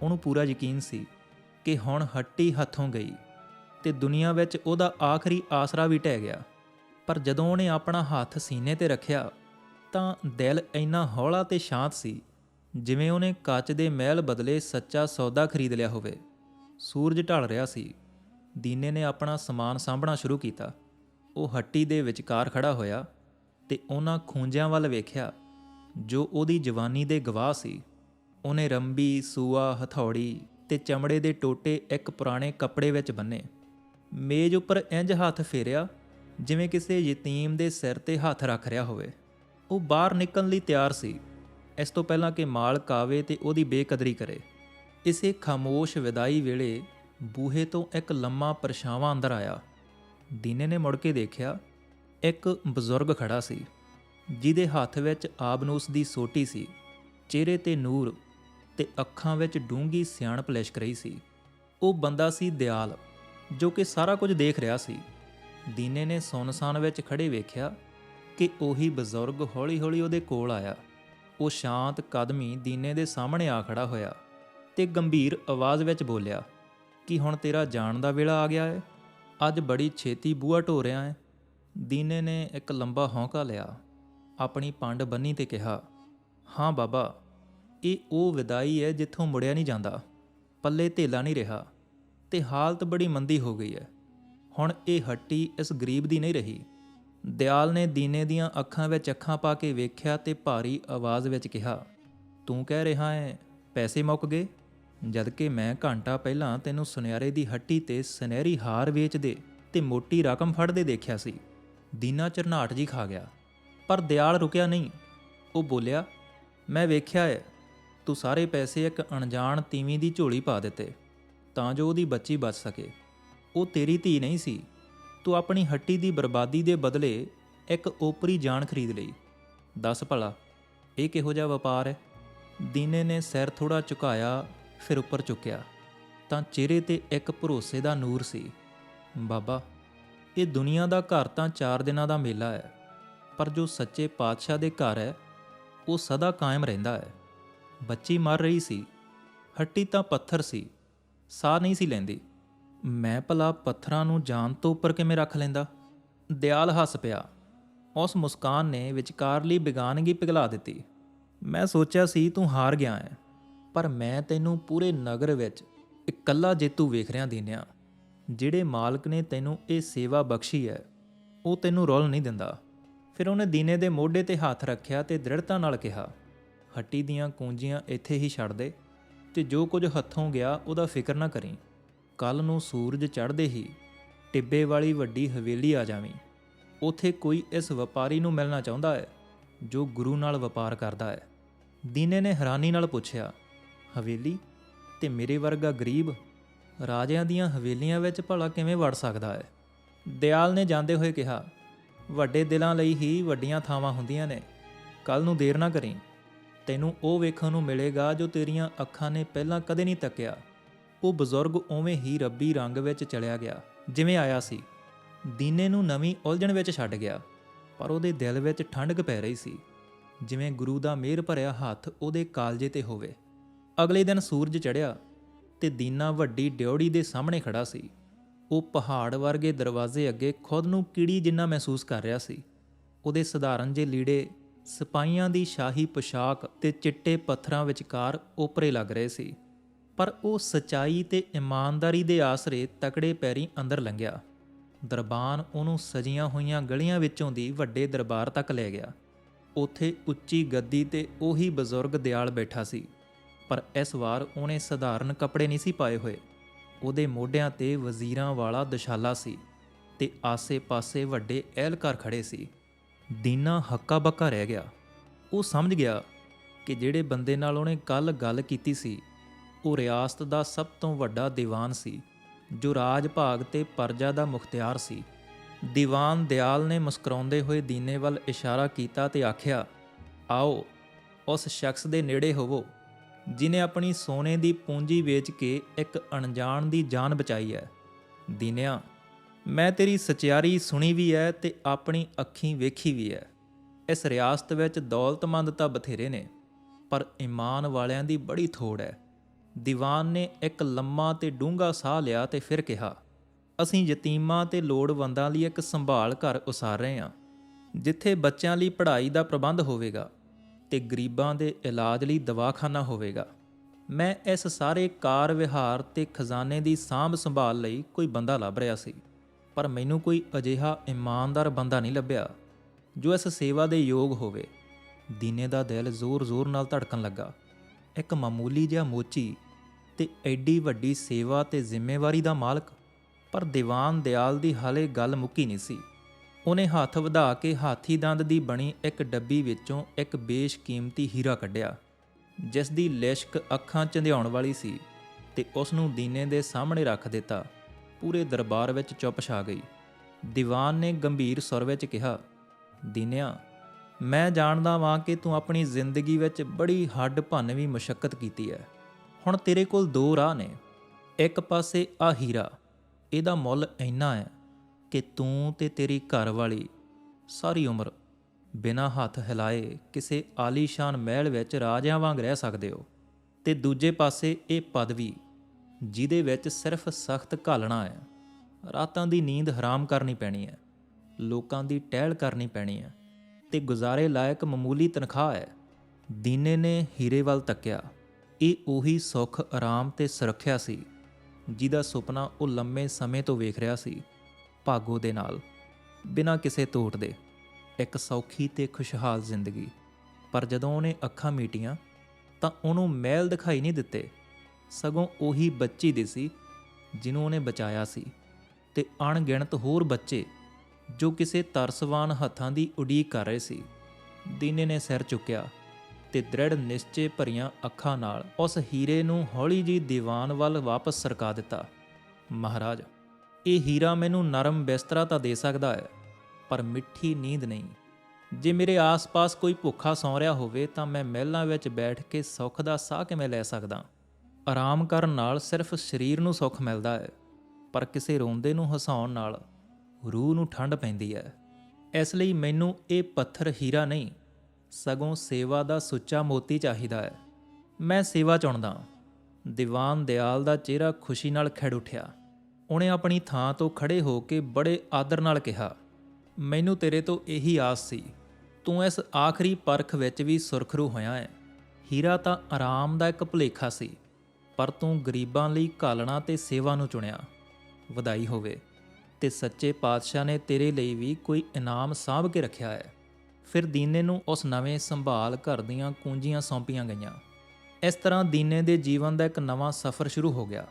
ਉਹਨੂੰ ਪੂਰਾ ਯਕੀਨ ਸੀ ਕਿ ਹੁਣ ਹੱਟੀ ਹੱਥੋਂ ਗਈ। ਤੇ ਦੁਨੀਆ ਵਿੱਚ ਉਹਦਾ ਆਖਰੀ ਆਸਰਾ ਵੀ ਟਹਿ ਗਿਆ। ਪਰ ਜਦੋਂ ਉਹਨੇ ਆਪਣਾ ਹੱਥ ਸੀਨੇ ਤੇ ਰੱਖਿਆ, ਤਾਂ ਦਿਲ ਇੰਨਾ ਹੌਲਾ ਤੇ ਸ਼ਾਂਤ ਸੀ, ਜਿਵੇਂ ਉਹਨੇ ਕੱਚ ਦੇ ਮਹਿਲ ਬਦਲੇ ਸੱਚਾ ਸੌਦਾ ਖਰੀਦ ਲਿਆ ਹੋਵੇ। ਸੂਰਜ ਢਲ ਰਿਹਾ ਸੀ। ਦੀਨੇ ਨੇ ਆਪਣਾ ਸਮਾਨ ਸਾਂਭਣਾ ਸ਼ੁਰੂ ਕੀਤਾ। ਉਹ ਹੱਟੀ ਦੇ ਵਿਚਕਾਰ ਖੜਾ ਹੋਇਆ ਤੇ ਉਹਨਾਂ ਖੂੰਜਿਆਂ ਵੱਲ ਵੇਖਿਆ, ਜੋ ਉਹਦੀ ਜਵਾਨੀ ਦੇ ਗਵਾਹ ਸੀ। ਉਹਨੇ ਰੰਬੀ, ਸੂਆ, ਹਥੌੜੀ ਤੇ ਚਮੜੇ ਦੇ ਟੋਟੇ ਇੱਕ ਪੁਰਾਣੇ ਕੱਪੜੇ ਵਿੱਚ ਬੰਨੇ। ਮੇਜ਼ ਉੱਪਰ ਇੰਜ ਹੱਥ ਫੇਰਿਆ ਜਿਵੇਂ ਕਿਸੇ ਯਤੀਮ ਦੇ ਸਿਰ ਤੇ ਹੱਥ ਰੱਖ ਰਿਹਾ ਹੋਵੇ। ਉਹ ਬਾਹਰ ਨਿਕਲਣ ਲਈ ਤਿਆਰ ਸੀ। ਇਸ ਤੋਂ ਪਹਿਲਾਂ ਕਿ ਮਾਲਕ ਆਵੇ ਤੇ ਉਹਦੀ ਬੇਕਦਰੀ ਕਰੇ। ਇਸੇ ਖਾਮੋਸ਼ ਵਿਦਾਈ ਵੇਲੇ ਬੂਹੇ ਤੋਂ ਇੱਕ ਲੰਮਾ ਪਰਛਾਵਾਂ ਅੰਦਰ ਆਇਆ। ਦੀਨੇ ਨੇ ਮੁੜ ਕੇ ਦੇਖਿਆ, ਇੱਕ ਬਜ਼ੁਰਗ ਖੜਾ ਸੀ, ਜਿਹਦੇ ਹੱਥ ਵਿੱਚ ਆਬਨੂਸ ਦੀ ਸੋਟੀ ਸੀ, ਚਿਹਰੇ ਤੇ ਨੂਰ ਤੇ ਅੱਖਾਂ ਵਿੱਚ ਡੂੰਗੀ ਸਿਆਣਪ ਲਿਸ਼ਕ ਰਹੀ ਸੀ। ਉਹ ਬੰਦਾ ਸੀ ਦਿਆਲ। ਜੋ ਕਿ ਸਾਰਾ ਕੁਝ ਦੇਖ ਰਿਹਾ ਸੀ। ਦੀਨੇ ਨੇ ਸੁਨਸਾਨ ਵਿੱਚ ਖੜੇ ਵੇਖਿਆ ਕਿ ਉਹੀ ਬਜ਼ੁਰਗ ਹੌਲੀ-ਹੌਲੀ ਉਹਦੇ ਕੋਲ ਆਇਆ। ਉਹ ਸ਼ਾਂਤ ਕਦਮੀ ਦੀਨੇ ਦੇ ਸਾਹਮਣੇ ਆ ਖੜਾ ਹੋਇਆ ਤੇ ਗੰਭੀਰ ਆਵਾਜ਼ ਵਿੱਚ ਬੋਲਿਆ, ਕਿ ਹੁਣ ਤੇਰਾ ਜਾਣ ਦਾ ਵੇਲਾ ਆ ਗਿਆ ਹੈ ਅੱਜ ਬੜੀ ਛੇਤੀ ਬੂਹਾ ਢੋ ਰਿਹਾ ਹੈ ਦੀਨੇ ਨੇ ਇੱਕ ਲੰਬਾ ਹੌਂਕਾ ਲਿਆ, ਆਪਣੀ ਪੰਡ ਬੰਨੀ ਤੇ ਕਿਹਾ, ਹਾਂ ਬਾਬਾ, ਇਹ ਉਹ ਵਿਦਾਈ ਹੈ ਜਿੱਥੋਂ ਮੁੜਿਆ ਨਹੀਂ ਜਾਂਦਾ। ਪੱਲੇ ਧੇਲਾ ਨਹੀਂ ਰਿਹਾ। ਤੇ ਹਾਲਤ ਬੜੀ ਮੰਦੀ ਹੋ ਗਈ ਹੈ। ਹੁਣ ਇਹ ਹੱਟੀ ਇਸ ਗਰੀਬ ਦੀ ਨਹੀਂ ਰਹੀ। ਦਿਆਲ ਨੇ ਦੀਨੇ ਦੀਆਂ ਅੱਖਾਂ ਵਿੱਚ ਅੱਖਾਂ ਪਾ ਕੇ ਵੇਖਿਆ ਤੇ ਭਾਰੀ ਆਵਾਜ਼ ਵਿੱਚ ਕਿਹਾ, ਤੂੰ ਕਹਿ ਰਿਹਾ ਹੈ, ਪੈਸੇ ਮੁੱਕ ਗਏ? ਜਦ ਕਿ ਮੈਂ ਘੰਟਾ ਪਹਿਲਾਂ ਤੈਨੂੰ ਸੁਨਿਆਰੇ ਦੀ ਹੱਟੀ ਤੇ ਸੁਨਹਿਰੀ ਹਾਰ ਵੇਚਦੇ ਤੇ ਮੋਟੀ ਰਕਮ ਫੜਦੇ ਦੇਖਿਆ ਸੀ। ਦੀਨਾ ਚਰਨਾਟ ਜੀ ਖਾ ਗਿਆ। ਪਰ ਦਿਆਲ ਰੁਕਿਆ ਨਹੀਂ। ਉਹ ਬੋਲਿਆ, ਮੈਂ ਵੇਖਿਆ ਹੈ, ਤੂੰ ਸਾਰੇ ਪੈਸੇ ਇੱਕ ਅਣਜਾਣ ਤੀਵੀਂ ਦੀ ਝੋਲੀ ਪਾ ਦਿੱਤੇ। ਤਾਂ ਜੋ ਉਹਦੀ ਬੱਚੀ ਬਚ ਸਕੇ। ਉਹ ਤੇਰੀ ਧੀ ਨਹੀਂ ਸੀ। ਤੂੰ ਆਪਣੀ ਹੱਟੀ ਦੀ ਬਰਬਾਦੀ ਦੇ ਬਦਲੇ ਇੱਕ ਓਪਰੀ ਜਾਨ ਖਰੀਦ ਲਈ। ਦੱਸ ਭਲਾ, ਇਹ ਕਿਹੋ ਜਿਹਾ ਵਪਾਰ ਹੈ? ਦੀਨੇ ਨੇ ਸਿਰ ਥੋੜਾ ਝੁਕਾਇਆ, ਫਿਰ ਉੱਪਰ ਚੁੱਕਿਆ। ਤਾਂ ਚਿਹਰੇ ਤੇ ਇੱਕ ਭਰੋਸੇ ਦਾ ਨੂਰ ਸੀ। ਬਾਬਾ, ਇਹ ਦੁਨੀਆ ਦਾ ਘਰ ਤਾਂ 4 ਦਿਨਾਂ ਦਾ ਮੇਲਾ ਹੈ। ਪਰ ਜੋ ਸੱਚੇ ਪਾਤਸ਼ਾਹ ਦੇ ਘਰ ਹੈ, ਉਹ ਸਦਾ ਕਾਇਮ ਰਹਿੰਦਾ ਹੈ। ਬੱਚੀ ਮਰ ਰਹੀ ਸੀ। ਹੱਟੀ ਤਾਂ ਪੱਥਰ ਸੀ। ਸਾਹ ਨਹੀਂ ਸੀ ਲੈਂਦੀ। ਮੈਂ ਭਲਾ ਪੱਥਰਾਂ ਨੂੰ ਜਾਨ ਤੋਂ ਉੱਪਰ ਕਿਵੇਂ ਰੱਖ ਲੈਂਦਾ? ਦਿਆਲ ਹੱਸ ਪਿਆ। ਉਸ ਮੁਸਕਾਨ ਨੇ ਵਿਚਕਾਰਲੀ ਬਿਗਾਨਗੀ ਪਿਘਲਾ ਦਿੱਤੀ। ਮੈਂ ਸੋਚਿਆ ਸੀ ਤੂੰ ਹਾਰ ਗਿਆ ਹੈ, ਪਰ ਮੈਂ ਤੈਨੂੰ ਪੂਰੇ ਨਗਰ ਵਿੱਚ ਇਕੱਲਾ ਜੇਤੂ ਵੇਖ ਰਿਹਾ ਦੀਨਿਆ, ਜਿਹੜੇ ਮਾਲਕ ਨੇ ਤੈਨੂੰ ਇਹ ਸੇਵਾ ਬਖਸ਼ੀ ਹੈ, ਉਹ ਤੈਨੂੰ ਰੋਲ ਨਹੀਂ ਦਿੰਦਾ। ਫਿਰ ਉਹਨੇ ਦੀਨੇ ਦੇ ਮੋਢੇ ਤੇ ਹੱਥ ਰੱਖਿਆ ਤੇ ਦ੍ਰਿੜਤਾ ਨਾਲ ਕਿਹਾ, ਹੱਟੀ ਦੀਆਂ ਕੂੰਜੀਆਂ ਇੱਥੇ ਹੀ ਛੱਡ ਦੇ। ਤੇ ਜੋ ਕੁਝ ਹੱਥੋਂ ਗਿਆ, ਉਹਦਾ ਫਿਕਰ ਨਾ ਕਰੀ। ਕੱਲ ਨੂੰ ਸੂਰਜ ਚੜ੍ਹਦੇ ਹੀ ਟਿੱਬੇ ਵਾਲੀ ਵੱਡੀ ਹਵੇਲੀ ਆ ਜਾਵੀਂ। ਉਥੇ ਕੋਈ ਇਸ ਵਪਾਰੀ ਨੂੰ ਮਿਲਣਾ ਚਾਹੁੰਦਾ ਹੈ, ਜੋ ਗੁਰੂ ਨਾਲ ਵਪਾਰ ਕਰਦਾ ਹੈ। ਦੀਨੇ ਨੇ ਹੈਰਾਨੀ ਨਾਲ ਪੁੱਛਿਆ, ਹਵੇਲੀ? ਤੇ ਮੇਰੇ ਵਰਗਾ ਗਰੀਬ ਰਾਜਿਆਂ ਦੀਆਂ ਹਵੇਲੀਆਂ ਵਿੱਚ ਭਲਾ ਕਿਵੇਂ ਵੜ ਸਕਦਾ ਹੈ? ਦਿਆਲ ਨੇ ਜਾਂਦੇ ਹੋਏ ਕਿਹਾ, ਵੱਡੇ ਦਿਲਾਂ ਲਈ ਹੀ ਵੱਡੀਆਂ ਥਾਵਾਂ ਹੁੰਦੀਆਂ ਨੇ। ਕੱਲ ਨੂੰ ਦੇਰ ਨਾ ਕਰੀ। ਤੈਨੂੰ ਉਹ ਵੇਖਣ ਨੂੰ ਮਿਲੇਗਾ ਜੋ ਤੇਰੀਆਂ ਅੱਖਾਂ ਨੇ ਪਹਿਲਾਂ ਕਦੇ ਨਹੀਂ ਤੱਕਿਆ। ਉਹ ਬਜ਼ੁਰਗ ਉਵੇਂ ਹੀ ਰੱਬੀ ਰੰਗ ਵਿੱਚ ਚਲਿਆ ਗਿਆ, ਜਿਵੇਂ ਆਇਆ ਸੀ। ਦੀਨੇ ਨੂੰ ਨਵੀਂ ਉਲਝਣ ਵਿੱਚ ਛੱਡ ਗਿਆ, ਪਰ ਉਹਦੇ ਦਿਲ ਵਿੱਚ ਠੰਡਕ ਪੈ ਰਹੀ ਸੀ। ਜਿਵੇਂ ਗੁਰੂ ਦਾ ਮਿਹਰ ਭਰਿਆ ਹੱਥ ਉਹਦੇ ਕਾਲਜੇ ਤੇ ਹੋਵੇ। ਅਗਲੇ ਦਿਨ ਸੂਰਜ ਚੜ੍ਹਿਆ ਤੇ ਦੀਨਾ ਵੱਡੀ ਡਿਉੜੀ ਦੇ ਸਾਹਮਣੇ ਖੜਾ ਸੀ। ਉਹ ਪਹਾੜ ਵਰਗੇ ਦਰਵਾਜ਼ੇ ਅੱਗੇ ਖੁਦ ਨੂੰ ਕੀੜੀ ਜਿੰਨਾ ਮਹਿਸੂਸ ਕਰ ਰਿਹਾ ਸੀ। ਉਹਦੇ ਸਧਾਰਨ ਜੇ ਲੀੜੇ ਸਿਪਾਹੀਆਂ ਦੀ ਸ਼ਾਹੀ ਪੋਸ਼ਾਕ ਤੇ ਚਿੱਟੇ ਪੱਥਰਾਂ ਵਿਚਕਾਰ ਓਪਰੇ ਲੱਗ ਰਹੇ ਸੀ, ਪਰ ਉਹ ਸਚਾਈ ਤੇ ਇਮਾਨਦਾਰੀ ਦੇ ਆਸਰੇ ਤਕੜੇ ਪੈਰੀ ਅੰਦਰ ਲੰਘਿਆ। ਦਰਬਾਨ ਉਹਨੂੰ ਸਜੀਆਂ ਹੋਈਆਂ ਗਲੀਆਂ ਵਿੱਚੋਂ ਦੀ ਵੱਡੇ ਦਰਬਾਰ ਤੱਕ ਲੈ ਗਿਆ। ਉੱਥੇ ਉੱਚੀ ਗੱਦੀ ਤੇ ਉਹੀ ਬਜ਼ੁਰਗ ਦਿਆਲ ਬੈਠਾ ਸੀ, ਪਰ ਇਸ ਵਾਰ ਉਹਨੇ ਸਧਾਰਨ ਕੱਪੜੇ ਨਹੀਂ ਸੀ ਪਾਏ ਹੋਏ। ਉਹਦੇ ਮੋਢਿਆਂ ਤੇ ਵਜ਼ੀਰਾਂ ਵਾਲਾ ਦਸ਼ਾਲਾ ਸੀ ਤੇ ਆਸੇ-ਪਾਸੇ ਵੱਡੇ ਅਹਿਲਕਾਰ ਖੜੇ ਸੀ। ਦੀਨਾ ਹੱਕਾ ਬੱਕਾ ਰਹਿ ਗਿਆ। ਉਹ ਸਮਝ ਗਿਆ ਕਿ ਜਿਹੜੇ ਬੰਦੇ ਨਾਲ ਉਹਨੇ ਕੱਲ ਗੱਲ ਕੀਤੀ ਸੀ, ਉਹ ਰਿਆਸਤ ਦਾ ਸਭ ਤੋਂ ਵੱਡਾ ਦੀਵਾਨ ਸੀ, ਜੋ ਰਾਜ ਭਾਗ ਤੇ ਪਰਜਾ ਦਾ ਮੁਖਤਿਆਰ ਸੀ। ਦੀਵਾਨ ਦਿਆਲ ਨੇ ਮੁਸਕਰਾਉਂਦੇ ਹੋਏ ਦੀਨੇ ਵੱਲ ਇਸ਼ਾਰਾ ਕੀਤਾ ਤੇ ਆਖਿਆ, ਆਓ, ਉਸ ਸ਼ਖਸ ਦੇ ਨੇੜੇ ਹੋਵੋ ਜਿਨੇ ਆਪਣੀ ਸੋਨੇ ਦੀ ਪੂੰਜੀ ਵੇਚ ਕੇ ਇੱਕ ਅਣਜਾਣ ਦੀ ਜਾਨ ਬਚਾਈ ਹੈ। ਦੀਨਿਆ ਮੈਂ ਤੇਰੀ ਸਚਿਆਰੀ ਸੁਣੀ ਵੀ ਹੈ ਤੇ ਆਪਣੀ ਅੱਖੀਂ ਵੇਖੀ ਵੀ ਹੈ ਇਸ ਰਿਆਸਤ ਵਿੱਚ ਦੌਲਤਮੰਦ ਤਾਂ ਬਥੇਰੇ ਨੇ, ਪਰ ਈਮਾਨ ਵਾਲਿਆਂ ਦੀ ਬੜੀ ਥੋੜ ਹੈ ਦੀਵਾਨ ਨੇ ਇੱਕ ਲੰਮਾ ਤੇ ਡੂੰਘਾ ਸਾਹ ਲਿਆ ਤੇ ਫਿਰ ਕਿਹਾ, ਅਸੀਂ ਯਤੀਮਾਂ ਤੇ ਲੋੜਵੰਦਾਂ ਲਈ ਇੱਕ ਸੰਭਾਲ ਘਰ ਉਸਾਰ ਰਹੇ ਹਾਂ, ਜਿੱਥੇ ਬੱਚਿਆਂ ਲਈ ਪੜ੍ਹਾਈ ਦਾ ਪ੍ਰਬੰਧ ਹੋਵੇਗਾ ਤੇ ਗਰੀਬਾਂ ਦੇ ਇਲਾਜ ਲਈ ਦਵਾਖਾਨਾ ਹੋਵੇਗਾ। ਮੈਂ ਇਸ ਸਾਰੇ ਕਾਰ ਵਿਹਾਰ ਤੇ ਖਜ਼ਾਨੇ ਦੀ ਸਾਂਭ ਸੰਭਾਲ ਲਈ ਕੋਈ ਬੰਦਾ ਲੱਭ ਰਿਹਾ ਸੀ। ਪਰ ਮੈਨੂੰ ਕੋਈ ਅਜਿਹਾ ਇਮਾਨਦਾਰ ਬੰਦਾ ਨਹੀਂ ਲੱਭਿਆ ਜੋ ਇਸ ਸੇਵਾ ਦੇ ਯੋਗ ਹੋਵੇ। ਦੀਨੇ ਦਾ ਦਿਲ ਜ਼ੋਰ-ਜ਼ੋਰ ਨਾਲ ਧੜਕਣ ਲੱਗਾ। ਇੱਕ ਮਾਮੂਲੀ ਜਿਹਾ ਮੋਚੀ ਤੇ ਐਡੀ ਵੱਡੀ ਸੇਵਾ ਤੇ ਜ਼ਿੰਮੇਵਾਰੀ ਦਾ ਮਾਲਕ, ਪਰ ਦੀਵਾਨ ਦਿਆਲ ਦੀ ਹਾਲੇ ਗੱਲ ਮੁੱਕੀ ਨਹੀਂ ਸੀ। ਉਹਨੇ ਹੱਥ ਵਧਾ ਕੇ ਹਾਥੀ ਦੰਦ ਦੀ ਬਣੀ ਇੱਕ ਡੱਬੀ ਵਿੱਚੋਂ ਇੱਕ ਬੇਸ਼ਕੀਮਤੀ ਹੀਰਾ ਕੱਢਿਆ ਜਿਸ ਦੀ ਲਿਸ਼ਕ ਅੱਖਾਂ ਚੰਧਿਆਉਣ ਵਾਲੀ ਸੀ ਤੇ ਉਸ ਨੂੰ ਦੀਨੇ ਦੇ ਸਾਹਮਣੇ ਰੱਖ ਦਿੱਤਾ। ਪੂਰੇ ਦਰਬਾਰ ਵਿੱਚ ਚੁੱਪ ਛਾ ਗਈ। ਦੀਵਾਨ ਨੇ ਗੰਭੀਰ ਸੁਰ ਵਿੱਚ ਕਿਹਾ, ਦੀਨਿਆ, ਮੈਂ ਜਾਣਦਾ ਵਾਂ ਕਿ ਤੂੰ ਆਪਣੀ ਜ਼ਿੰਦਗੀ ਵਿੱਚ ਬੜੀ ਹੱਡ ਭੰਨਵੀਂ ਮੁਸ਼ਕਲ ਕੀਤੀ ਹੈ ਹੁਣ ਤੇਰੇ ਕੋਲ ਦੋ ਰਾਹ ਨੇ। ਇੱਕ ਪਾਸੇ ਆ ਹੀਰਾ, ਇਹਦਾ ਮੁੱਲ ਇੰਨਾ ਹੈ ਕਿ ਤੂੰ ਤੇ ਤੇਰੀ ਘਰ ਵਾਲੀ ਸਾਰੀ ਉਮਰ ਬਿਨਾਂ ਹੱਥ ਹਿਲਾਏ ਕਿਸੇ ਆਲੀਸ਼ਾਨ ਮਹਿਲ ਵਿੱਚ ਰਾਜਿਆਂ ਵਾਂਗ ਰਹਿ ਸਕਦੇ ਹੋ ਤੇ ਦੂਜੇ ਪਾਸੇ ਇਹ ਪਦਵੀ ਜਿਹਦੇ ਵਿੱਚ ਸਿਰਫ ਸਖਤ ਘਾਲਣਾ ਹੈ। ਰਾਤਾਂ ਦੀ ਨੀਂਦ ਹਰਾਮ ਕਰਨੀ ਪੈਣੀ ਹੈ। ਲੋਕਾਂ ਦੀ ਟਹਿਲ ਕਰਨੀ ਪੈਣੀ ਹੈ। ਤੇ ਗੁਜ਼ਾਰੇ ਲਾਇਕ ਮਾਮੂਲੀ ਤਨਖਾਹ ਹੈ। ਦੀਨੇ ਨੇ ਹੀਰੇ ਵੱਲ ਤੱਕਿਆ। ਇਹ ਉਹੀ ਸੁੱਖ, ਆਰਾਮ ਤੇ ਸੁਰੱਖਿਆ ਸੀ, ਜਿਹਦਾ ਸੁਪਨਾ ਉਹ ਲੰਮੇ ਸਮੇਂ ਤੋਂ ਵੇਖ ਰਿਹਾ ਸੀ, ਭਾਗੋ ਦੇ ਨਾਲ। ਬਿਨਾਂ ਕਿਸੇ ਤੋਟ ਦੇ। ਇੱਕ ਸੌਖੀ ਤੇ ਖੁਸ਼ਹਾਲ ਜ਼ਿੰਦਗੀ। ਪਰ ਜਦੋਂ ਉਹਨੇ ਅੱਖਾਂ ਮੀਟੀਆਂ, ਤਾਂ ਉਹਨੂੰ ਮਹਿਲ ਦਿਖਾਈ ਨਹੀਂ ਦਿੱਤੇ। ਸਗੋਂ ਉਹੀ ਬੱਚੀ ਦੀ ਸੀ, ਜਿਹਨੂੰ ਉਹਨੇ ਬਚਾਇਆ ਸੀ। ਤੇ ਅਣਗਿਣਤ ਹੋਰ ਬੱਚੇ, ਜੋ ਕਿਸੇ ਤਰਸਵਾਨ ਹੱਥਾਂ ਦੀ ਉਡੀਕ ਕਰ ਰਹੇ ਸੀ, ਦੀਨੇ ਨੇ ਸਿਰ ਚੁੱਕਿਆ ਤੇ ਦ੍ਰਿੜ ਨਿਸ਼ਚੇ ਭਰੀਆਂ ਅੱਖਾਂ ਨਾਲ ਉਸ ਹੀਰੇ ਨੂੰ ਹੌਲੀ ਜੀ ਦੀਵਾਨ ਵੱਲ ਵਾਪਸ ਸਰਕਾ ਦਿੱਤਾ। ਮਹਾਰਾਜ, ਇਹ ਹੀਰਾ ਮੈਨੂੰ ਨਰਮ ਬਿਸਤਰਾ ਤਾਂ ਦੇ ਸਕਦਾ ਹੈ, ਪਰ ਮਿੱਠੀ ਨੀਂਦ ਨਹੀਂ। ਜੇ ਮੇਰੇ ਆਸ-ਪਾਸ ਕੋਈ ਭੁੱਖਾ ਸੌਂ ਰਿਹਾ ਹੋਵੇ ਤਾਂ ਮੈਂ ਮਹਿਲਾਂ ਵਿੱਚ ਬੈਠ ਕੇ ਸੁੱਖ ਦਾ ਸਾਹ ਕਿਵੇਂ ਲੈ ਸਕਦਾ? ਆਰਾਮ ਕਰਨ ਨਾਲ ਸਿਰਫ ਸਰੀਰ ਨੂੰ ਸੁੱਖ ਮਿਲਦਾ ਹੈ, ਪਰ ਕਿਸੇ ਰੋਂਦੇ ਨੂੰ ਹਸਾਉਣ ਨਾਲ ਰੂਹ ਨੂੰ ਠੰਡ ਪੈਂਦੀ ਹੈ। ਇਸ ਲਈ ਮੈਨੂੰ ਇਹ ਪੱਥਰ ਹੀਰਾ ਨਹੀਂ, ਸਗੋਂ ਸੇਵਾ ਦਾ ਸੁੱਚਾ ਮੋਤੀ ਚਾਹੀਦਾ ਹੈ। ਮੈਂ ਸੇਵਾ ਚੁਣਦਾ ਦੀਵਾਨ ਦਿਆਲ ਦਾ ਚਿਹਰਾ ਖੁਸ਼ੀ ਨਾਲ ਖਿੜ ਉੱਠਿਆ। ਉਹਨੇ ਆਪਣੀ ਥਾਂ ਤੋਂ ਖੜੇ ਹੋ ਕੇ ਬੜੇ ਆਦਰ ਨਾਲ ਕਿਹਾ, ਮੈਨੂੰ ਤੇਰੇ ਤੋਂ ਇਹੀ ਆਸ ਸੀ। ਤੂੰ ਇਸ ਆਖਰੀ ਪਰਖ ਵਿੱਚ ਵੀ ਸੁਰਖਰੂ ਹੋਇਆ ਹੈ। ਹੀਰਾ ਤਾਂ ਆਰਾਮ ਦਾ ਇੱਕ ਭੁਲੇਖਾ ਸੀ। ਪਰ ਤੂੰ ਗਰੀਬਾਂ ਲਈ ਘਾਲਣਾ ਤੇ ਸੇਵਾ ਨੂੰ ਚੁਣਿਆ। ਵਧਾਈ ਹੋਵੇ। ਤੇ ਸੱਚੇ ਪਾਤਸ਼ਾਹ ਨੇ ਤੇਰੇ ਲਈ ਵੀ ਕੋਈ ਇਨਾਮ ਸਾਂਭ ਕੇ ਰੱਖਿਆ ਹੈ। ਫਿਰ ਦੀਨੇ ਨੂੰ ਉਸ ਨਵੇਂ ਸੰਭਾਲ ਘਰ ਦੀਆਂ ਕੁੰਜੀਆਂ ਸੌਂਪੀਆਂ ਗਈਆਂ। ਇਸ ਤਰ੍ਹਾਂ ਦੀਨੇ ਦੇ ਜੀਵਨ ਦਾ ਇੱਕ ਨਵਾਂ ਸਫ਼ਰ ਸ਼ੁਰੂ ਹੋ ਗਿਆ।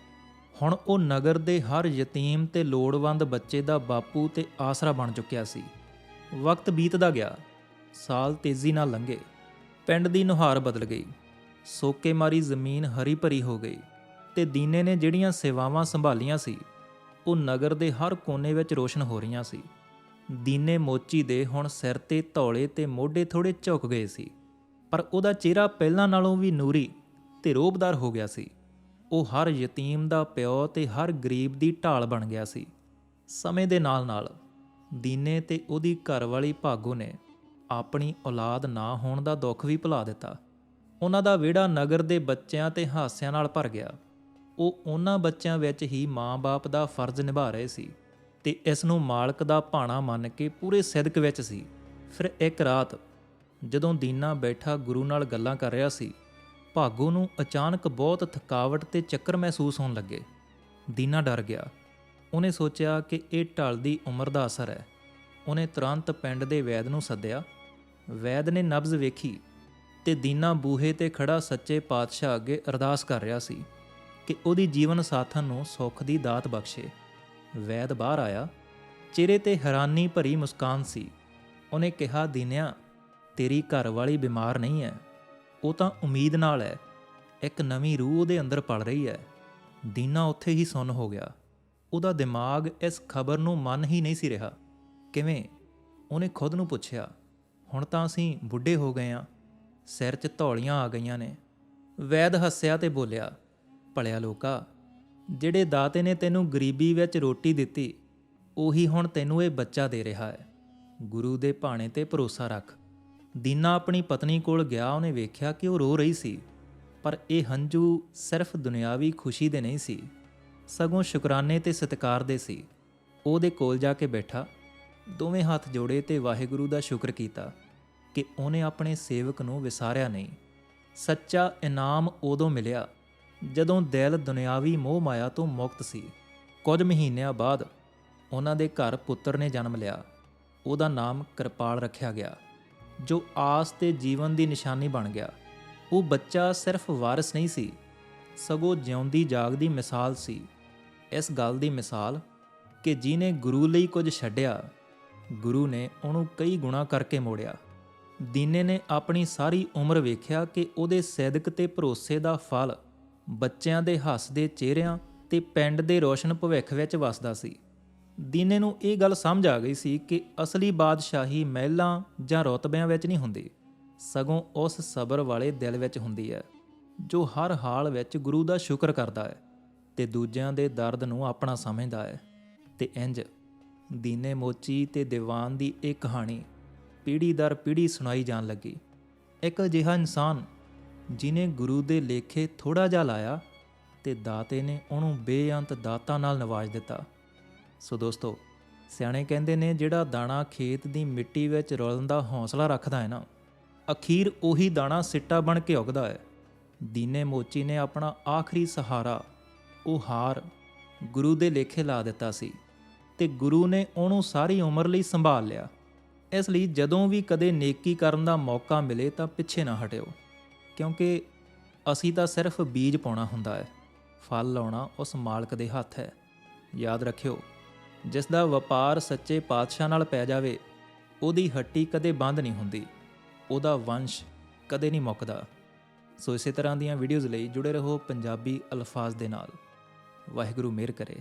ਹੁਣ ਉਹ ਨਗਰ ਦੇ ਹਰ ਯਤੀਮ ਤੇ ਲੋੜਵੰਦ ਬੱਚੇ ਦਾ ਬਾਪੂ ਤੇ ਆਸਰਾ ਬਣ ਚੁੱਕਿਆ ਸੀ। ਵਕਤ ਬੀਤਦਾ ਗਿਆ। ਸਾਲ ਤੇਜ਼ੀ ਨਾਲ ਲੰਘੇ। ਪਿੰਡ ਦੀ ਨੁਹਾਰ ਬਦਲ ਗਈ। ਸੋਕੇ ਮਾਰੀ ਜ਼ਮੀਨ ਹਰੀ ਭਰੀ ਹੋ ਗਈ ਤੇ ਦੀਨੇ ਨੇ ਜਿਹੜੀਆਂ ਸੇਵਾਵਾਂ ਸੰਭਾਲੀਆਂ ਸੀ, ਉਹ ਨਗਰ ਦੇ ਹਰ ਕੋਨੇ ਵਿੱਚ ਰੋਸ਼ਨ ਹੋ ਰਹੀਆਂ ਸੀ। ਦੀਨੇ ਮੋਚੀ ਦੇ ਹੁਣ ਸਿਰ ਤੇ ਧੌਲੇ ਤੇ ਮੋਢੇ ਥੋੜੇ ਝੁਕ ਗਏ ਸੀ, ਪਰ ਉਹਦਾ ਚਿਹਰਾ ਪਹਿਲਾਂ ਨਾਲੋਂ ਵੀ ਨੂਰੀ ਤੇ ਰੋਬਦਾਰ ਹੋ ਗਿਆ ਸੀ। ਉਹ ਹਰ ਯਤੀਮ ਦਾ ਪਿਓ ਤੇ ਹਰ ਗਰੀਬ ਦੀ ਢਾਲ ਬਣ ਗਿਆ ਸੀ। ਸਮੇਂ ਦੇ ਨਾਲ-ਨਾਲ ਦੀਨੇ ਤੇ ਉਹਦੀ ਘਰਵਾਲੀ ਭਾਗੋ ਨੇ ਆਪਣੀ ਔਲਾਦ ਨਾ ਹੋਣ ਦਾ ਦੁੱਖ ਵੀ ਭੁਲਾ ਦਿੱਤਾ। ਉਹਨਾਂ ਦਾ ਵਿਹੜਾ ਨਗਰ ਦੇ ਬੱਚਿਆਂ ਤੇ ਹਾਸਿਆਂ ਨਾਲ ਭਰ ਗਿਆ। ਉਹ ਉਹਨਾਂ ਬੱਚਿਆਂ ਵਿੱਚ ਹੀ ਮਾਂ-ਬਾਪ ਦਾ ਫਰਜ਼ ਨਿਭਾ ਰਹੇ ਸੀ ਤੇ ਇਸ ਨੂੰ ਮਾਲਕ ਦਾ ਭਾਣਾ ਮੰਨ ਕੇ ਪੂਰੇ ਸਿਦਕ ਵਿੱਚ ਸੀ। ਫਿਰ ਇੱਕ ਰਾਤ ਜਦੋਂ ਦੀਨਾ ਬੈਠਾ ਗੁਰੂ ਨਾਲ ਗੱਲਾਂ ਕਰ ਰਿਹਾ ਸੀ, ਭਾਗੋ ਨੂੰ ਅਚਾਨਕ ਬਹੁਤ ਥਕਾਵਟ ਤੇ ਚੱਕਰ ਮਹਿਸੂਸ ਹੋਣ ਲੱਗੇ। ਦੀਨਾ ਡਰ ਗਿਆ। ਉਹਨੇ ਸੋਚਿਆ ਕਿ ਇਹ ਢਲਦੀ ਉਮਰ ਦਾ ਅਸਰ ਹੈ। ਉਹਨੇ ਤੁਰੰਤ ਪਿੰਡ ਦੇ ਵੈਦ ਨੂੰ ਸੱਦਿਆ। ਵੈਦ ਨੇ ਨਬਜ਼ ਵੇਖੀ ਤੇ ਦੀਨਾ ਬੂਹੇ ਤੇ ਖੜਾ ਸੱਚੇ ਪਾਤਸ਼ਾਹ ਅੱਗੇ ਅਰਦਾਸ ਕਰ ਰਿਹਾ ਸੀ ਕਿ ਉਹਦੀ ਜੀਵਨ ਸਾਥਣ ਨੂੰ ਸੁੱਖ ਦੀ ਦਾਤ ਬਖਸ਼ੇ। ਵੈਦ ਬਾਹਰ ਆਇਆ। ਚਿਹਰੇ ਤੇ ਹੈਰਾਨੀ ਭਰੀ ਮੁਸਕਾਨ ਸੀ। ਉਹਨੇ ਕਿਹਾ, ਦੀਨਿਆ, ਤੇਰੀ ਘਰ ਵਾਲੀ ਬਿਮਾਰ ਨਹੀਂ ਹੈ। ਉਹ ਤਾਂ ਉਮੀਦ ਨਾਲ ਹੈ। ਇੱਕ ਨਵੀਂ ਰੂਹ ਉਹਦੇ ਅੰਦਰ ਪੜ ਰਹੀ ਹੈ। ਦੀਨਾ ਉੱਥੇ ਹੀ ਸੁੰਨ ਹੋ ਗਿਆ। ਉਹਦਾ ਦਿਮਾਗ ਇਸ ਖਬਰ ਨੂੰ ਮੰਨ ਹੀ ਨਹੀਂ ਸੀ ਰਿਹਾ। ਕਿਵੇਂ? ਉਹਨੇ ਖੁਦ ਨੂੰ ਪੁੱਛਿਆ। ਹੁਣ ਤਾਂ ਅਸੀਂ ਬੁੱਢੇ ਹੋ ਗਏ ਆ ਸਿਰ 'ਚ ਧੌਲੀਆਂ ਆ ਗਈਆਂ ਨੇ। ਵੈਦ ਹੱਸਿਆ ਤੇ ਬੋਲਿਆ, ਭਲਿਆ ਲੋਕਾ, ਜਿਹੜੇ ਦਾਤੇ ਨੇ ਤੈਨੂੰ ਗਰੀਬੀ ਵਿੱਚ ਰੋਟੀ ਦਿੱਤੀ, ਉਹੀ ਹੁਣ ਤੈਨੂੰ ਇਹ ਬੱਚਾ ਦੇ ਰਿਹਾ ਹੈ। ਗੁਰੂ ਦੇ ਭਾਣੇ ਤੇ ਭਰੋਸਾ ਰੱਖ। ਦੀਨਾ ਆਪਣੀ ਪਤਨੀ ਕੋਲ ਗਿਆ, ਉਹਨੇ ਵੇਖਿਆ ਕਿ ਉਹ ਰੋ ਰਹੀ ਸੀ, ਪਰ ਇਹ ਹੰਝੂ ਸਿਰਫ ਦੁਨਿਆਵੀ ਖੁਸ਼ੀ ਦੇ ਨਹੀਂ ਸੀ। ਸਗੋਂ ਸ਼ੁਕਰਾਨੇ ਤੇ ਸਤਿਕਾਰ ਦੇ ਸੀ। ਉਹਦੇ ਕੋਲ ਜਾ ਕੇ ਬੈਠਾ। ਦੋਵੇਂ ਹੱਥ ਜੋੜੇ ਤੇ ਵਾਹਿਗੁਰੂ ਦਾ ਸ਼ੁਕਰ ਕੀਤਾ। ਕਿ ਉਹਨੇ ਆਪਣੇ ਸੇਵਕ ਨੂੰ ਵਿਸਾਰਿਆ ਨਹੀਂ। ਸੱਚਾ ਇਨਾਮ ਉਦੋਂ ਮਿਲਿਆ ਜਦੋਂ ਦਿਲ ਦੁਨਿਆਵੀ ਮੋਹ ਮਾਇਆ ਤੋਂ ਮੁਕਤ ਸੀ। ਕੁਝ ਮਹੀਨਿਆਂ ਬਾਅਦ ਉਹਨਾਂ ਦੇ ਘਰ ਪੁੱਤਰ ਨੇ ਜਨਮ ਲਿਆ। ਉਹਦਾ ਨਾਮ ਕਿਰਪਾਲ ਰੱਖਿਆ ਗਿਆ, ਜੋ ਆਸ ਤੇ ਜੀਵਨ ਦੀ ਨਿਸ਼ਾਨੀ ਬਣ ਗਿਆ। ਉਹ ਬੱਚਾ ਸਿਰਫ ਵਾਰਿਸ ਨਹੀਂ ਸੀ, ਸਗੋਂ ਜਿਉਂਦੀ ਜਾਗਦੀ ਮਿਸਾਲ ਸੀ। ਇਸ ਗੱਲ ਦੀ ਮਿਸਾਲ ਕਿ ਜਿਹਨੇ ਗੁਰੂ ਲਈ ਕੁਝ ਛੱਡਿਆ, ਗੁਰੂ ਨੇ ਉਹਨੂੰ ਕਈ ਗੁਣਾ ਕਰਕੇ ਮੋੜਿਆ। ਦੀਨੇ ਨੇ ਆਪਣੀ ਸਾਰੀ ਉਮਰ ਵੇਖਿਆ ਕਿ ਉਹਦੇ ਸੈਦਕ ਤੇ ਭਰੋਸੇ ਦਾ ਫਲ ਬੱਚਿਆਂ ਦੇ ਹੱਸਦੇ ਚਿਹਰਿਆਂ ਤੇ ਪਿੰਡ ਦੇ ਰੋਸ਼ਨ ਭਵਿੱਖ ਵਿੱਚ ਵਸਦਾ ਸੀ। ਦੀਨੇ ਨੂੰ ਇਹ ਗੱਲ ਸਮਝ ਆ ਗਈ ਸੀ ਕਿ ਅਸਲੀ ਬਾਦਸ਼ਾਹੀ ਮਹਿਲਾਂ ਜਾਂ ਰੁਤਬਿਆਂ ਵਿੱਚ ਨਹੀਂ ਹੁੰਦੀ। ਸਗੋਂ ਉਸ ਸਬਰ ਵਾਲੇ ਦਿਲ ਵਿੱਚ ਹੁੰਦੀ ਹੈ, ਜੋ ਹਰ ਹਾਲ ਵਿੱਚ ਗੁਰੂ ਦਾ ਸ਼ੁਕਰ ਕਰਦਾ ਹੈ ਤੇ ਦੂਜਿਆਂ ਦੇ ਦਰਦ ਨੂੰ ਆਪਣਾ ਸਮਝਦਾ ਹੈ। ਤੇ ਇੰਜ ਦੀਨੇ ਮੋਚੀ ਤੇ ਦੀਵਾਨ ਦੀ ਇਹ ਕਹਾਣੀ ਪੀੜ੍ਹੀ ਦਰ ਪੀੜ੍ਹੀ ਸੁਣਾਈ ਜਾਣ ਲੱਗੀ। ਇੱਕ ਅਜਿਹਾ ਇਨਸਾਨ ਜਿਨੇ ਗੁਰੂ ਦੇ ਲੇਖੇ ਥੋੜਾ ਜਿਹਾ ਲਾਇਆ ਤੇ ਦਾਤੇ ਨੇ ਉਹਨੂੰ ਬੇਅੰਤ ਦਾਤਾਂ ਨਾਲ ਨਵਾਜ ਦਿੱਤਾ। ਸੋ ਦੋਸਤੋ, ਸਿਆਣੇ ਕਹਿੰਦੇ ਨੇ ਜਿਹੜਾ ਦਾਣਾ ਖੇਤ ਦੀ ਮਿੱਟੀ ਵਿੱਚ ਰੁਲਣ ਦਾ ਹੌਸਲਾ ਰੱਖਦਾ ਹੈ ਨਾ, ਅਖੀਰ ਉਹੀ ਦਾਣਾ ਸਿੱਟਾ ਬਣ ਕੇ ਉਗਦਾ ਹੈ। ਦੀਨੇ ਮੋਚੀ ਨੇ ਆਪਣਾ ਆਖਰੀ ਸਹਾਰਾ, ਉਹ ਹਾਰ ਗੁਰੂ ਦੇ ਲੇਖੇ ਲਾ ਦਿੱਤਾ ਸੀ ਤੇ ਗੁਰੂ ਨੇ ਉਹਨੂੰ ਸਾਰੀ ਉਮਰ ਲਈ ਸੰਭਾਲ ਲਿਆ। ਇਸ ਲਈ ਜਦੋਂ ਵੀ ਕਦੇ ਨੇਕੀ ਕਰਨ ਦਾ ਮੌਕਾ ਮਿਲੇ ਤਾਂ ਪਿੱਛੇ ਨਾ ਹਟਿਓ, ਕਿਉਂਕਿ ਅਸੀਂ ਤਾਂ ਸਿਰਫ ਬੀਜ ਪਾਉਣਾ ਹੁੰਦਾ ਹੈ, ਫਲ ਲਾਉਣਾ ਉਸ ਮਾਲਕ ਦੇ ਹੱਥ ਹੈ। ਯਾਦ ਰੱਖਿਓ, ਜਿਸ ਦਾ ਵਪਾਰ ਸੱਚੇ ਪਾਤਸ਼ਾਹ ਨਾਲ ਪੈ ਜਾਵੇ, ਉਹਦੀ ਹੱਟੀ ਕਦੇ ਬੰਦ ਨਹੀਂ ਹੁੰਦੀ, ਉਹਦਾ ਵੰਸ਼ ਕਦੇ ਨਹੀਂ ਮੁੱਕਦਾ। ਸੋ ਇਸੇ ਤਰ੍ਹਾਂ ਦੀਆਂ ਵੀਡੀਓਜ਼ ਲਈ ਜੁੜੇ ਰਹੋ ਪੰਜਾਬੀ ਅਲਫਾਜ਼ ਦੇ ਨਾਲ। ਵਾਹਿਗੁਰੂ ਮਿਹਰ ਕਰੇ।